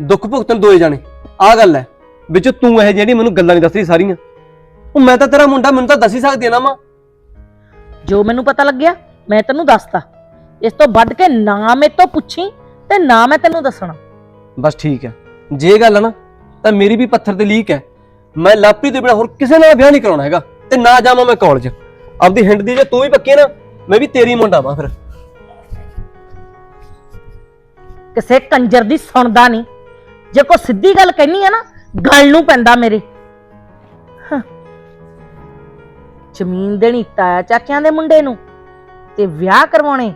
ਦੁੱਖ ਭੁਗਤਣ ਦੋਏ ਜਾਣੇ। ਆਹ ਗੱਲ ਹੈ ਵਿੱਚ ਤੂੰ ਇਹ ਜਿਹੜੀ ਮੈਨੂੰ ਗੱਲਾਂ ਨਹੀਂ ਦੱਸਦੀ ਸਾਰੀਆਂ। ਉਹ ਮੈਂ ਤਾਂ ਤੇਰਾ ਮੁੰਡਾ ਮੈਨੂੰ ਤਾਂ ਦੱਸ ਹੀ ਸਕਦੀ ਆ ਨਾ ਮਾਂ। ਜੋ ਮੈਨੂੰ ਪਤਾ ਲੱਗਿਆ ਮੈਂ ਤੈਨੂੰ ਦੱਸਤਾ। ਇਸ ਤੋਂ ਵੱਧ ਕੇ ਨਾ ਮੇਰੇ ਤੋਂ ਪੁੱਛੀ ਤੇ ਨਾ ਮੈਂ ਤੈਨੂੰ ਦੱਸਣਾ। ਬਸ ਠੀਕ ਹੈ ਜੇ ਗੱਲ ਹੈ ਨਾ ਤਾਂ ਮੇਰੀ ਵੀ ਪੱਥਰ ਤੇ ਲੀਕ ਹੈ। ਮੈਂ ਲਾਪਰੀ ਦੇ ਬਿਨਾ ਹੋਰ ਕਿਸੇ ਨਾਲ ਵਿਆਹ ਨਹੀਂ ਕਰਾਉਣਾ ਹੈਗਾ। ਤੇ ਨਾ ਜਾਵਾਂ ਮੈਂ ਕਾਲਜ ਆਪਦੀ ਹਿੰਡ ਦੀ ਜੇ ਤੂੰ ਵੀ ਪੱਕੀ ਹੈ ਨਾ ਮੈਂ ਵੀ ਤੇਰੀ ਮੁੰਡਾ ਵਾਂ ਫਿਰ। ਕਿਸੇ ਕੰਜਰ ਦੀ ਸੁਣਦਾ ਨਹੀਂ। ਜੇ ਕੋ ਸਿੱਧੀ ਗੱਲ ਕਹਿਨੀ ਆ ਨਾ ਗੱਲ ਨੂੰ ਪੈਂਦਾ ਮੇਰੇ। ਜ਼ਮੀਨ ਦੇਣੀ ਤਾਇਆ ਚਾਚਿਆਂ ਦੇ ਮੁੰਡੇ ਨੂੰ ਤੇ ਵਿਆਹ ਕਰਵਾਉਣੇ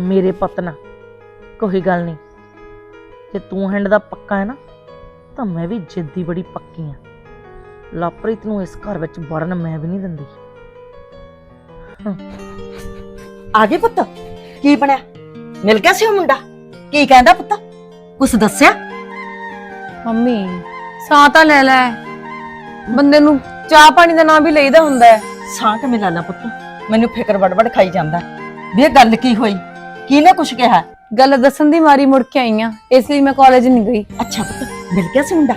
ਮੇਰੇ ਪੁੱਤ ਨਾਲ। ਕੋਈ ਗੱਲ ਨਹੀਂ। ਜੇ ਤੂੰ ਹੈਂਡ ਦਾ ਪੱਕਾ ਹੈ ਨਾ ਤਾਂ ਮੈਂ ਵੀ ਜਿੱਦੀ ਬੜੀ ਪੱਕੀ ਆ ਲਾਪ੍ਰੀਤ ਨੂੰ ਇਸ ਘਰ ਵਿੱਚ ਵੜਨ ਮੈਂ ਵੀ ਨਹੀਂ ਦਿੰਦੀ। ਆ ਗਏ ਪੁੱਤ? ਕੀ ਬਣਿਆ? ਮਿਲ ਗਿਆ ਸੀ ਉਹ ਮੁੰਡਾ? ਕੀ ਕਹਿੰਦਾ ਪੁੱਤ? ਕੁਛ ਦੱਸਿਆ? ਮੰਮੀ ਸਾਹ ਤਾਂ ਲੈ ਲੈ। ਬੰਦੇ ਨੂੰ ਚਾਹ ਪਾਣੀ ਦਾ ਨਾਮ ਵੀ ਲਈਦਾ ਹੁੰਦਾ ਹੈ। ਸਾਂ ਕਿਵੇਂ ਲਾਣਾ ਪੁੱਤ? ਮੈਨੂੰ ਫਿਕਰ ਵੜਵੜ ਖਾਈ ਜਾਂਦਾ। ਵੀ ਇਹ ਗੱਲ ਕੀ ਹੋਈ? ਕਿਹਨੇ ਕੁਛ ਕਿਹਾ? ਗੱਲ ਦੱਸਣ ਦੀ ਮਾਰੀ ਮੁੜ ਕੇ ਆਈ ਆ ਇਸ ਲਈ ਮੈਂ ਕਾਲਜ ਨਹੀਂ ਗਈ। ਅੱਛਾ ਪੁੱਤ ਮਿਲ ਗਿਆ ਸੀ ਮੁੰਡਾ?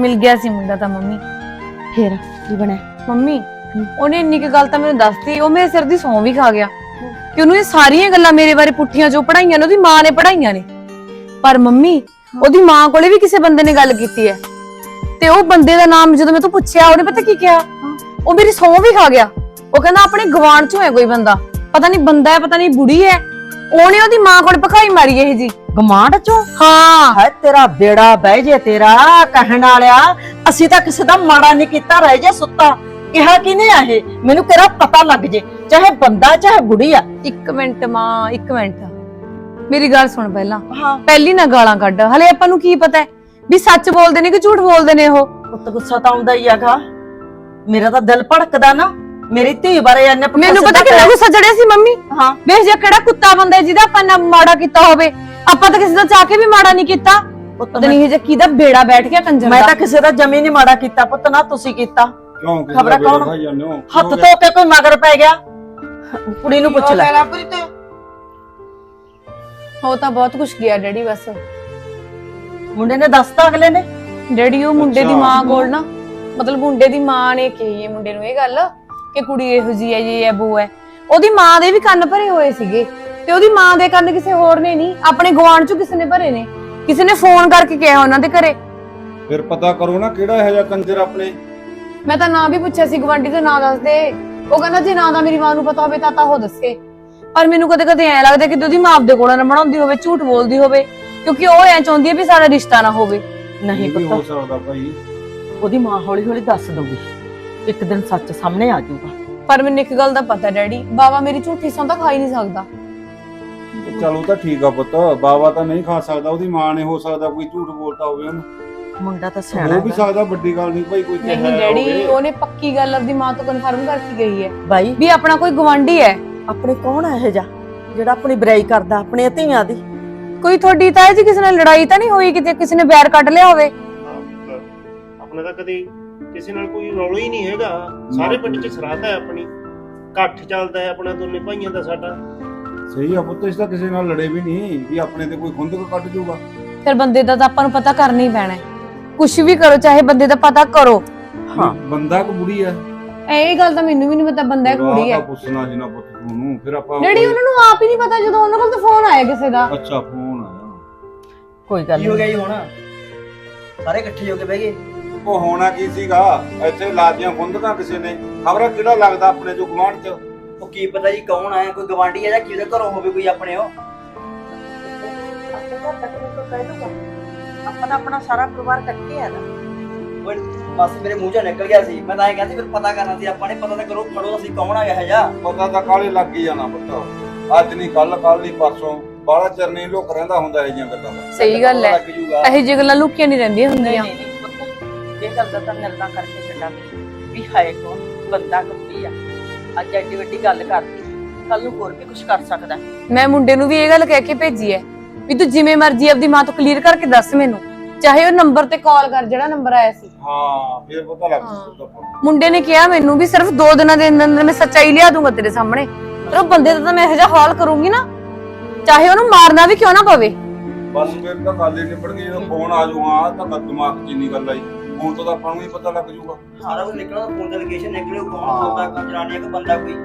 ਮਿਲ ਗਿਆ ਸੀ ਮੁੰਡਾ ਤਾਂ ਮੰਮੀ। ਫੇਰ ਕੀ ਬਣਿਆ? ਮੰਮੀ ਉਹਨੇ ਇੰਨੀ ਕੁ ਗੱਲ ਤਾਂ ਮੈਨੂੰ ਦੱਸਤੀ ਉਹ ਮੇਰੇ ਸਿਰ ਦੀ ਸੌਂ ਵੀ ਖਾ ਗਿਆ। ਕਿ ਉਹਨੂੰ ਇਹ ਸਾਰੀਆਂ ਗੱਲਾਂ ਮੇਰੇ ਬਾਰੇ ਪੁੱਠੀਆਂ ਜੋ ਪੜਾਈਆਂ ਨੇ ਉਹਦੀ ਮਾਂ ਨੇ ਪੜਾਈਆਂ ਨੇ। ਪਰ ਮੰਮੀ ਉਹਦੀ ਮਾਂ ਕੋਲੇ ਵੀ ਕਿਸੇ ਬੰਦੇ ਨੇ ਗੱਲ ਕੀਤੀ ਹੈ। ਤੇ ਉਹ ਬੰਦੇ ਦਾ ਨਾਮ ਜਦੋਂ ਮੈਂ ਤੋਂ ਪੁੱਛਿਆ ਉਹਨੇ ਪਤਾ ਕੀ ਕਿਹਾ? ਉਹ ਮੇਰੀ ਸੌਂ ਵੀ ਖਾ ਗਿਆ। ਉਹ ਕਹਿੰਦਾ ਆਪਣੇ ਗਵਾਂਢ ਚੋਂ ਹੈ ਕੋਈ ਬੰਦਾ। ਪਤਾ ਨਹੀਂ ਬੰਦਾ ਹੈ ਪਤਾ ਨਹੀਂ ਬੁੜੀ ਹੈ। ਉਹਨੇ ਉਹਦੀ ਮਾਂ ਕੋਲ ਭਕਾਈ ਮਾਰੀ ਇਹ ਜੀ। ਗਮਾਂਡ ਚੋਂ? ਹਾਂ। ਹਾਏ ਤੇਰਾ ਬੇੜਾ ਬਹਿ ਜੇ ਤੇਰਾ ਕਹਿਣ ਵਾਲਿਆ। ਅਸੀਂ ਤਾਂ ਕਿਸੇ ਦਾ ਮਾੜਾ ਨਹੀਂ ਕੀਤਾ ਰਹਿ ਜੇ ਸੁੱਤਾ। ਕਿਹਾ ਕਿਨੇ ਆ ਇਹ? ਮੈਨੂੰ ਤੇਰਾ ਪਤਾ ਲੱਗ ਜੇ। ਚਾਹੇ ਬੰਦਾ ਚਾਹੇ ਬੁੜੀ ਆ। ਇੱਕ ਮਿੰਟ ਮਾਂ ਇੱਕ ਮਿੰਟ। ਮੇਰੀ ਗੱਲ ਸੁਣ ਪਹਿਲਾਂ। ਹਾਂ। ਪਹਿਲੀ ਨਾ ਗਾਲਾਂ ਕੱਢ। ਹਲੇ ਆਪਾਂ ਨੂੰ ਕੀ ਪਤਾ ਹੈ? ਵੀ ਸੱਚ ਬੋਲਦੇ ਨੇ ਕਿ ਝੂਠ ਬੋਲਦੇ ਨੇ ਉਹ? ਪੁੱਤ ਗੁੱਸਾ ਤਾਂ ਆਉਂਦਾ ਹੀ ਹੈਗਾ। ਮੇਰਾ ਤਾਂ ਦਿਲ ਭੜਕਦਾ ਨਾ। ਮੇਰੀ ਧੀ ਬਾਰੇ ਇਹਨੇ ਪੁੱਠਾ ਮੈਨੂੰ ਪਤਾ ਸਿੱਧਾ ਕਿੰਨਾ ਗੁੱਸਾ ਚੜਿਆ ਸੀ ਮੰਮੀ? ਹਾਂ। ਵੇਖ ਜੇ ਕਿਹੜਾ ਕੁੱਤਾ ਬੰਦਾ ਹੈ ਜਿਹਦਾ ਆਪਾਂ ਨਾ ਮਾੜਾ ਕੀਤਾ ਹੋਵੇ ਆਪਾਂ ਤਾਂ ਕਿਸੇ ਦਾ ਚਾਹ ਕੇ ਵੀ ਮਾੜਾ ਨਹੀਂ ਕੀਤਾ। ਪੁੱਤ ਪਤਾ ਨਹੀਂ ਇਹ ਜੇ ਕਿਹਦਾ ਬੇੜਾ ਬੈਠ ਗਿਆ ਕੰਜਰ ਮੈਂ ਦਾ। ਤਾਂ ਕਿਸੇ ਦਾ ਜਮੀ ਨਹੀਂ ਮਾੜਾ ਕੀਤਾ ਪੁੱਤ ਨਾ ਤੁਸੀਂ ਕੀਤਾ। ਕਿਉਂ ਕਿਸੇ ਖਬਰਾਂ ਦਾ ਕੌਣ? ਬੇੜਾ ਖਾਈ ਜਾਂਦੇ ਹੋ? ਹੱਥ ਧੋ ਕੇ ਕੋਈ ਮਗਰ ਪੈ ਗਿਆ। ਕੁੜੀ ਨੂੰ ਪੁੱਛ ਲੈ। ਹੋ ਤਾਂ ਬਹੁਤ ਕੁਝ ਗਿਆ ਡੈਡੀ ਬਸ। ਮੁੰਡੇ ਨੇ ਦੱਸਤਾ ਅਗਲੇ ਨੇ? ਡੈਡੀ ਉਹ ਮੁੰਡੇ ਦੀ। ਮਾਂ ਕੋਲ ਨਾ ਮਤਲਬ ਮੁੰਡੇ ਦੀ ਮਾਂ ਨੇ ਕਹੀ ਹੈ ਮੁੰਡੇ ਨੂੰ ਇਹ ਗੱਲ ਕਿ ਕੁੜੀ ਇਹੋ ਜੀ ਹੈ ਇਹ ਹੈ ਬੋ ਹੈ। ਉਹਦੀ ਮਾਂ ਦੇ ਵੀ ਕੰਨ ਭਰੇ ਹੋਏ ਸੀਗੇ ਤੇ ਉਹਦੀ ਮਾਂ ਦੇ ਕੰਨ ਕਿਸੇ ਹੋਰ ਨੇ ਨਹੀਂ ਆਪਣੇ ਗਵਾਂਢ ਚੋਂ ਕਿਸੇ ਨੇ ਭਰੇ ਨੇ। ਕਿਸੇ ਨੇ ਫੋਨ ਕਰਕੇ ਕਿਹਾ ਉਹਨਾਂ ਦੇ ਘਰੇ। ਫਿਰ ਪਤਾ ਕਰੋ ਨਾ ਕਿਹੜਾ ਇਹੋ ਜਿਹਾ ਕੰਜਰ ਆਪਣੇ। ਮੈਂ ਤਾਂ ਨਾਂ ਵੀ ਪੁੱਛਿਆ ਸੀ ਗਵਾਂਢੀ ਦਾ ਨਾਂ ਦੱਸ ਦੇ ਉਹ ਕਹਿੰਦਾ ਜੇ ਨਾਂ ਦਾ ਮੇਰੀ ਮਾਂ ਨੂੰ ਪਤਾ ਹੋਵੇ ਤਾਂ ਤਾਂ ਉਹ ਦੱਸੇ। ਪਰ ਮੈਨੂੰ ਕਦੇ ਕਦੇ ਐ ਲੱਗਦਾ ਕਿ ਉਹਦੀ ਮਾਂ ਆਪਦੇ ਕੋਲ ਨਾ ਬਣਾਉਂਦੀ ਹੋਵੇ ਝੂਠ ਬੋਲਦੀ ਹੋਵੇ। ਕਿਉਂਕਿ ਉਹ ਐ ਚਾਹੁੰਦੀ ਹੈ ਵੀ ਸਾਡਾ ਰਿਸ਼ਤਾ ਨਾ ਹੋਵੇ। ਨਹੀਂ ਵੀ ਹੋ ਪੁੱਤ। ਸਕਦਾ ਭਾਈ। ਉਹਦੀ ਮਾਂ ਹੌਲੀ ਹੌਲੀ ਦੱਸ ਦਊਗੀ। ਇੱਕ ਦਿਨ ਸੱਚ ਸਾਹਮਣੇ ਆ ਜਾਊਗਾ। ਪਰ ਮੈਨੂੰ ਇੱਕ ਗੱਲ ਦਾ ਪਤਾ ਡੈਡੀ ਬਾਬਾ ਮੇਰੀ ਝੂਠੀ ਸੌਂ ਤਾਂ ਖਾ ਹੀ ਨਹੀਂ ਸਕਦਾ। ਚਲੋ ਤਾਂ ਠੀਕ ਆ ਪੁੱਤ ਬਾਬਾ ਤਾਂ ਨਹੀਂ ਖਾ ਸਕਦਾ ਉਹਦੀ ਮਾਂ ਨੇ ਹੋ ਸਕਦਾ ਕੋਈ ਝੂਠ ਬੋਲਤਾ ਹੋਵੇ ਉਹਨੂੰ। ਮੁੰਡਾ ਤਾਂ ਸਿਆਣਾ ਹੋ ਵੀ ਹੈਗਾ। ਸਕਦਾ ਵੱਡੀ ਗੱਲ ਨਹੀਂ ਭਾਈ ਕੋਈ ਨਹੀਂ ਕਿਹਾ ਡੈਡੀ ਹੋਵੇ। ਉਹਨੇ ਪੱਕੀ ਗੱਲ ਆਪਦੀ ਮਾਂ ਤੋਂ ਕਨਫਰਮ ਕਰਕੇ ਗਈ ਹੈ। ਬਾਈ। ਵੀ ਆਪਣਾ ਕੋਈ ਗਵਾਂਢੀ ਹੈ। ਆਪਣੇ ਕੌਣ ਹੈ ਇਹ ਜਾ ਜਿਹੜਾ ਆਪਣੀ ਬੁਰਾਈ ਕਰਦਾ ਆਪਣੀਆਂ ਧੀਆਂ ਦੀ? ਕੋਈ ਤੁਹਾਡੀ ਤਾਂ ਜੀ ਕਿਸੇ ਨਾਲ ਲੜਾਈ ਤਾਂ ਨਹੀਂ ਹੋਈ ਕਿਤੇ ਕਿਸੇ ਨੇ ਬੈਰ ਕੱਢ ਲਿਆ ਹੋਵੇ? ਆਪਣੇ ਤਾਂ ਕਦੇ ਕਿਸੇ ਨਾਲ ਕੋਈ ਰੌਲਾ ਹੀ ਨਹੀਂ ਹੈਗਾ। ਸਾਰੇ ਪਿੰਡ 'ਚ ਸਰਾਧ ਹੈ ਆਪਣੀ। ਇਕੱਠ ਚੱਲਦਾ ਹੈ ਆਪਣਾ ਦੋਨੇ ਭਾਈਆਂ ਦਾ ਸਾਡਾ। ਸਹੀ ਆ ਪੁੱਤ ਇਸ ਤਾਂ ਕਿਸੇ ਨਾਲ ਲੜੇ ਵੀ ਨਹੀਂ ਵੀ ਆਪਣੇ ਤੇ ਕੋਈ ਖੁੰਦਕ ਕੱਢ ਜਾਊਗਾ ਫਿਰ ਬੰਦੇ ਦਾ ਤਾਂ ਆਪਾਂ ਨੂੰ ਪਤਾ ਕਰਨਾ ਹੀ ਪੈਣਾ ਹੈ। ਕੁਝ ਵੀ ਕਰੋ ਚਾਹੇ ਬੰਦੇ ਦਾ ਪਤਾ ਕਰੋ। ਹਾਂ ਬੰਦਾ ਕਿ ਬੁੜੀ ਆ ਇਹ ਗੱਲ ਤਾਂ ਮੈਨੂੰ ਵੀ ਨਹੀਂ ਪਤਾ ਬੰਦਾ ਇੱਕ ਕੁੜੀ ਤਾਂ ਪੁੱਛਣਾ ਨਾ ਪੁੱਤ ਤੁਹਾਨੂੰ ਫਿਰ ਆਪਾਂ ਡੈਡੀ ਉਹਨਾਂ ਨੂੰ ਆਪ ਹੀ ਨਹੀਂ ਪਤਾ ਜਦੋਂ ਉਹਨਾਂ ਕੋਲ ਤਾਂ ਫੋਨ ਆਇਆ ਕਿਸੇ ਦਾ। ਅੱਛਾ ਫੋਨ ਕੋਈ ਗੱਲ ਕੀ ਹੋ ਗਿਆ ਜੀ ਹੁਣ? ਸਾਰੇ ਇਕੱਠੇ ਹੋ ਕੇ ਬਹਿ ਗਏ? ਉਹ ਹੋਣਾ ਕੀ ਸੀਗਾ? ਇੱਥੇ ਲਾਦੀਆਂ ਖੁੰਦਕਾਂ ਕਿਸੇ ਨੇ। ਖਬਰ ਕਿਹੜਾ ਲੱਗਦਾ ਆਪਣੇ ਜੋ ਗਵਾਂਢ ਚ? ਉਹ ਕੀ ਪਤਾ ਜੀ ਕੌਣ ਆਇਆ ਕੋਈ ਗਵਾਂਢੀ ਆ ਜਾਂ ਕਿਹਦੇ ਘਰੋਂ ਹੋਵੇ ਕੋਈ ਆਪਣੇ ਉਹ? ਆਪਣੇ ਘਰ ਤੱਕ ਨੂੰ ਕੋਈ ਕਹਿ ਦੂਗਾ ਆਪਣਾ ਆਪਣਾ ਸਾਰਾ ਪਰਿਵਾਰ ਇਕੱਠੇ ਆ ਨਾ ਓਏ ਬਸ ਮੇਰੇ ਮੂੰਹ ਚੋਂ ਨਿਕਲ ਗਿਆ ਸੀ। ਮੈਂ ਤਾਂ ਇਹ ਕਹਿੰਦੀ ਫਿਰ ਪਤਾ ਕਰਨਾ ਸੀ ਆਪਾਂ ਨੇ ਪਤਾ ਤਾਂ ਕਰੋ ਫੜੋ ਅਸੀਂ ਕੌਣ ਆ ਗਿਆ ਜਾ ਪਤਾ ਤਾਂ ਕਾਲੇ ਲੱਗ ਹੀ ਜਾਣਾ ਪੁੱਤ। ਅੱਜ ਨਹੀਂ ਕੱਲ ਕੱਲ ਨਹੀਂ ਪਰਸੋਂ। ਬਾਹਲਾ ਚਿਰ ਨਹੀਂ ਲੁਕ ਰਹਿੰਦਾ ਹੁੰਦਾ ਇਹ ਜੀਆਂ ਗੱਲਾਂ ਦਾ। ਸਹੀ ਗੱਲ ਹੈ। ਲੱਗ ਜੂਗਾ। ਇਹੋ ਜਿਹੀ ਗੱਲਾਂ ਲੁਕੀਆਂ ਨਹੀਂ ਰਹਿੰਦੀਆਂ ਹੁੰਦੀਆਂ। ਨਹੀਂ ਨਹੀਂ ਪੁੱਤ, ਇਹ ਗੱਲ ਦਾ ਤਾਂ ਨਿਰਣਾ ਕਰਕੇ ਛੱਡਾਂਗੇ ਵੀ ਹਾਏ ਕੌਣ ਬੰਦਾ ਕੁੱਤੀ ਆ? ਅੱਜ ਐਡੀ ਵੱਡੀ ਗੱਲ ਕਰਤੀ। ਕੱਲ ਨੂੰ ਹੋਰ ਵੀ ਕੁਝ ਕਰ ਸਕਦਾ। ਹੈ। ਮੈਂ ਮੁੰਡੇ ਨੂੰ ਵੀ ਇਹ ਗੱਲ ਕਹਿ ਕੇ ਭੇਜੀ ਹੈ ਵੀ ਤੂੰ ਜਿਵੇਂ ਮਰਜ਼ੀ ਆਪਦੀ ਮਾਂ ਤੋਂ ਕਲੀਅਰ ਕਰਕੇ ਦੱਸ ਮੈਨੂੰ। ਚਾਹੇ ਉਹ ਨੰਬਰ ਤੇ ਕਾਲ ਕਰ ਜਿਹੜਾ ਨੰਬਰ ਆਇਆ ਸੀ। ਹਾਂ ਫਿਰ ਪਤਾ ਲੱਗ ਜੂਗਾ ਆਪਾਂ ਨੂੰ। ਮੁੰਡੇ ਨੇ ਕਿਹਾ ਮੈਨੂੰ ਵੀ ਸਿਰਫ 2 ਦਿਨਾਂ ਦੇ ਅੰਦਰ ਅੰਦਰ ਮੈਂ ਸੱਚਾਈ ਲਿਆ ਦੂੰਗਾ ਤੇਰੇ ਸਾਹਮਣੇ। ਪਰ ਉਹ ਬੰਦੇ ਦਾ ਤਾਂ ਮੈਂ ਇਹੋ ਜਿਹਾ ਹਾਲ ਕਰੂੰਗੀ ਨਾ। ਚਾਹੇ ਉਹਨੂੰ ਮਾਰਨਾ ਵੀ ਕਿਉਂ ਨਾ ਪਵੇ। ਬਸ ਫਿਰ ਤਾਂ ਗੱਲ ਹੀ ਨਿਬੜ ਗਈ ਜਦੋਂ ਫੋਨ ਆ ਜੂ ਹਾਂ ਤਾਂ ਮੈਂ ਦਿਮਾਗ 'ਚ ਇੰਨੀ ਗੱਲ ਆਈ। ਹੁਣ ਤੋਂ ਤਾਂ ਆਪਾਂ ਨੂੰ ਹੀ ਪਤਾ ਲੱਗ ਜੂਗਾ ਸਾਰਾ ਕੁਝ ਨਿਕਲਣਾ ਫੋਨ ਤੇ ਲੋਕੇਸ਼ਨ ਨਿਕਲੇ ਕੌਣ ਬੋਲਦਾ ਕੌਣ ਜਨਾਨੀ ਹੈ ਕਿ ਬੰਦਾ ਕੋਈ।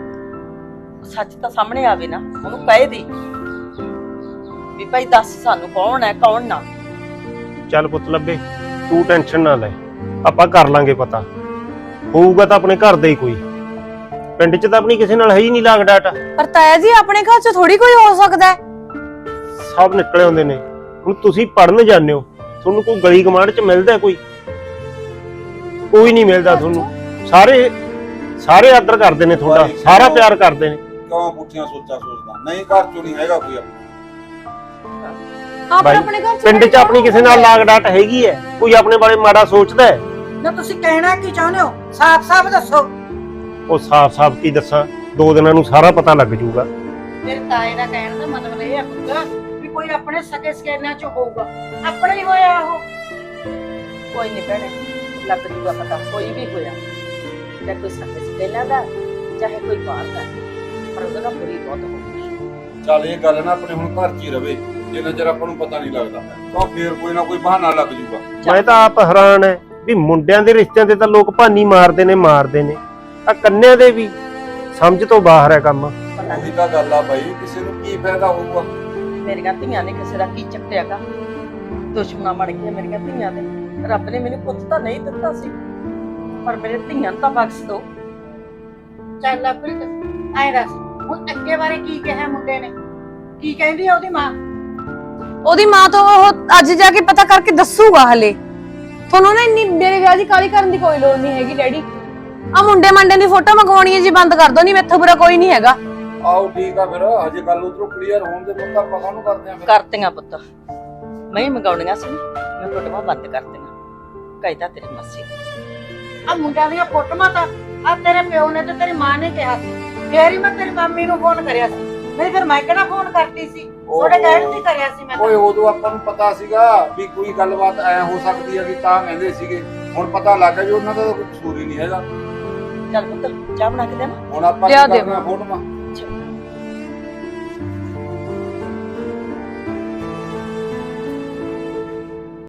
ਸੱਚ ਤਾਂ ਸਾਹਮਣੇ ਆਵੇ ਨਾ ਉਹਨੂੰ ਕਹਿ ਦੀ। ਵੀ ਭਾਈ ਦੱਸ ਸਾਨੂੰ ਕੌਣ ਹੈ ਕੌਣ ਨਾ। ਚੱਲ ਪੁੱਤ ਲੱਭੇ ਤੂੰ ਟੈਨਸ਼ਨ ਨਾ ਲੈ ਆਪਾਂ ਕਰ ਲਾਂਗੇ ਪਤਾ। ਹੋਊਗਾ ਤਾਂ ਆਪਣੇ ਘਰ ਦਾ ਹੀ ਕੋਈ। ਪਿੰਡ 'ਚ ਤਾਂ ਆਪਣੀ ਕਿਸੇ ਨਾਲ ਹੈ ਹੀ ਨਹੀਂ ਲਾਗ ਡਾਟਾ ਪਰ ਤਾਇਆ ਜੀ ਆਪਣੇ ਘਰ 'ਚ ਥੋੜੀ ਕੋਈ ਹੋ ਸਕਦਾ ਹੈ। ਸਭ ਨਿਕਲੇ ਹੁੰਦੇ ਨੇ। ਹੁਣ ਤੁਸੀਂ ਪੜਨ ਜਾਂਦੇ ਹੋ ਤੁਹਾਨੂੰ ਕੋਈ ਗਲੀ ਗਮਾਂਡ 'ਚ ਮਿਲਦਾ ਕੋਈ? ਕੋਈ ਨਹੀਂ ਮਿਲਦਾ ਤੁਹਾਨੂੰ। ਸਾਰੇ ਸਾਰੇ ਆਦਰ ਕਰਦੇ ਨੇ ਤੁਹਾਡਾ ਸਾਰਾ ਪਿਆਰ ਕਰਦੇ ਨੇ। ਕਿਉਂ ਪੁੱਠੀਆਂ ਸੋਚਾਂ ਸੋਚਦਾ? ਨਹੀਂ ਘਰ 'ਚੋਂ ਨਹੀਂ ਹੈਗਾ ਕੋਈ ਆਪਣਾ। ਆਪਣੇ ਘਰ 'ਚ ਪਿੰਡ 'ਚ ਆਪਣੀ ਕਿਸੇ ਨਾਲ ਲਾਗ ਡਾਟ ਹੈਗੀ ਹੈ ਕੋਈ ਆਪਣੇ ਬਾਰੇ ਮਾੜਾ ਸੋਚਦਾ ਹੈ ਨਾ ਤੁਸੀਂ ਕਹਿਣਾ ਕੀ ਚਾਹੁੰਦੇ ਹੋ? ਸਾਫ਼-ਸਾਫ਼ ਦੱਸੋ। ਉਹ ਸਾਫ਼-ਸਾਫ਼ ਕੀ ਦੱਸਾਂ? ਦੋ ਦਿਨਾਂ ਨੂੰ ਸਾਰਾ ਪਤਾ ਲੱਗ ਜਾਊਗਾ ਮੇਰੇ ਤਾਏ ਦਾ ਕਹਿਣ ਦਾ ਮਤਲਬ ਇਹ ਹੈ ਪੁੱਤ ਵੀ ਕੋਈ ਆਪਣੇ ਸਕੇ ਸਕੇਨਿਆਂ ਚ ਹੋਊਗਾ। ਆਪਣੇ ਹੀ ਹੋਇਆ ਉਹ। ਕੋਈ ਨਹੀਂ ਭੈਣੇ ਲੱਗ ਜੂਗਾ ਪਤਾ ਕੋਈ ਵੀ ਹੋਇਆ। ਚਾਹੇ ਕੋਈ ਸੱਚ ਪਹਿਲਾਂ ਦਾ ਚਾਹੇ ਕੋਈ ਬਾਹਰ ਦਾ। ਪਰ ਉਹਦਾ ਬੁਰੀ ਬਹੁਤ ਹੋਊਗੀ ਚੱਲ ਇਹ ਗੱਲ ਨਾ ਆਪਣੇ ਹੁਣ ਘਰ 'ਚ ਹੀ ਰਵੇ। ਜਿੰਨਾ ਚਿਰ ਆਪਾਂ ਨੂੰ ਪਤਾ ਨਹੀਂ ਲੱਗਦਾ ਤਾਂ ਫੇਰ ਕੋਈ ਨਾ ਕੋਈ ਬਹਾਨਾ ਲੱਗ ਜੂਗਾ। ਮੈਂ ਤਾਂ ਆਪ ਹੈਰਾਨ ਹੈ ਵੀ ਮੁੰਡਿਆਂ ਦੇ ਰਿਸ਼ਤਿਆਂ ਤੇ ਤਾਂ ਲੋਕ ਭਾਨੀ ਮਾਰਦੇ ਨੇ ਮਾਰਦੇ ਨੇ। ਆ ਕੰਨਿਆਂ ਦੇ ਵੀ ਸਮਝ ਤੋਂ ਬਾਹਰ ਹੈ ਕੰਮ। ਪਤਾ ਉਹੀ ਤਾਂ ਗੱਲ ਆ ਬਾਈ ਕਿਸੇ ਨੂੰ ਕੀ ਫਾਇਦਾ ਹੋਊਗਾ? ਮੇਰੀਆਂ ਧੀਆਂ ਨੇ ਕਿਸੇ ਦਾ ਕੀ ਚੱਕਿਆਗਾ ਦੁਸ਼ਮਣਾ ਬਣ ਗਈਆਂ ਮੇਰੀਆਂ ਧੀਆਂ ਦੇ ਰੱਬ ਨੇ ਮੈਨੂੰ ਪੁੱਤ ਤਾਂ ਨਹੀਂ ਦਿੱਤਾ ਸੀ ਪਰ ਮੇਰੇ ਧੀਆਂ ਨੂੰ ਤਾਂ ਬਖਸ਼ ਦੋ ਚੱਲ ਲਵਪ੍ਰੀਤ ਐ ਦੱਸ ਹੁਣ ਅੱਗੇ ਬਾਰੇ ਕੀ ਕਿਹਾ ਮੁੰਡੇ ਨੇ? ਕੀ ਕਹਿੰਦੀ ਆ ਉਹਦੀ ਮਾਂ? ਉਹਦੀ ਮਾਂ ਤੋਂ ਉਹ ਅੱਜ ਜਾ ਕੇ ਪਤਾ ਕਰਕੇ ਦੱਸੂਗਾ ਹਲੇ। ਤੁਹਾਨੂੰ ਨਾ ਇੰਨੀ ਮੇਰੇ ਵਿਆਹ ਦੀ ਕਾਲੀ ਕਰਨ ਦੀ ਕੋਈ ਲੋੜ ਨਹੀਂ ਹੈਗੀ ਡੈਡੀ। ਆ ਮੁੰਡੇ ਮੰਡੇ ਦੀ ਫੋਟੋ ਮੰਗਵਾਉਣੀ ਹੈ ਜੀ ਬੰਦ ਕਰ ਦੋ ਨਹੀਂ ਮੈਥੋਂ ਬੁਰਾ ਕੋਈ ਨਹੀਂ ਹੈਗਾ। ਆਓ ਠੀਕ ਆ ਫਿਰ ਹਜੇ ਗੱਲ ਉਧਰੋਂ ਕਲੀਅਰ ਹੋਣ ਦੇ ਪੁੱਤ ਆਪਾਂ ਕਾਹਨੂੰ ਕਰਦੇ ਆਂ ਫਿਰ? ਕਰਤੀਆਂ ਪੁੱਤ। ਮੈਂ ਹੀ ਮੰਗਾਉਣੀਆਂ ਸੀ ਮੈਂ ਫੋਟੋਆਂ ਬੰਦ ਕਰਤੀਆਂ। ਕਹਿਤਾ ਤੇਰੀ ਮੱਸੀ। ਆ ਮੁੰਡਿਆਂ ਦੀਆਂ ਫੋਟੋਆਂ ਤਾਂ ਆ ਤੇਰੇ ਪਿਓ ਨੇ ਤੇ ਤੇਰੀ ਮਾਂ ਨੇ ਕਿਹਾ ਸੀ। ਫੇਰ ਹੀ ਮੈਂ ਤੇਰੀ ਮੰਮੀ ਨੂੰ ਫੋਨ ਕਰਿਆ ਸੀ। ਨਹੀਂ ਫਿਰ ਮੈਂ ਕਿਹੜਾ ਫੋਨ ਕਰਤੀ ਸੀ? ਥੋੜੇ ਕਹਿਣ ਤੇ ਕਰਿਆ ਸੀ ਮੈਂ ਤਾਂ। ਓਏ ਉਦੋਂ ਆਪਾਂ ਨੂੰ ਪਤਾ ਸੀਗਾ ਵੀ ਕੋਈ ਗੱਲਬਾਤ ਐ ਹੋ ਸਕਦੀ ਹੈ ਵੀ ਤਾਂ ਕਹਿੰਦੇ ਸੀਗੇ। ਹੁਣ ਪਤਾ ਲੱਗ ਗਿਆ ਵੀ ਉਹਨਾਂ ਦਾ ਤਾਂ ਕੋਈ ਕਸੂਰ ਹੀ ਨਹੀਂ ਹੈਗਾ। ਚੱਲ ਪੁੱਤ ਚਾਹ ਬਣਾ ਕੇ ਦੇਣਾ ਹੁਣ ਆਪਾਂ ਲਿਆ ਕੀ ਦਿਓ। ਕਰਨਾ ਫੋਟੋਆਂ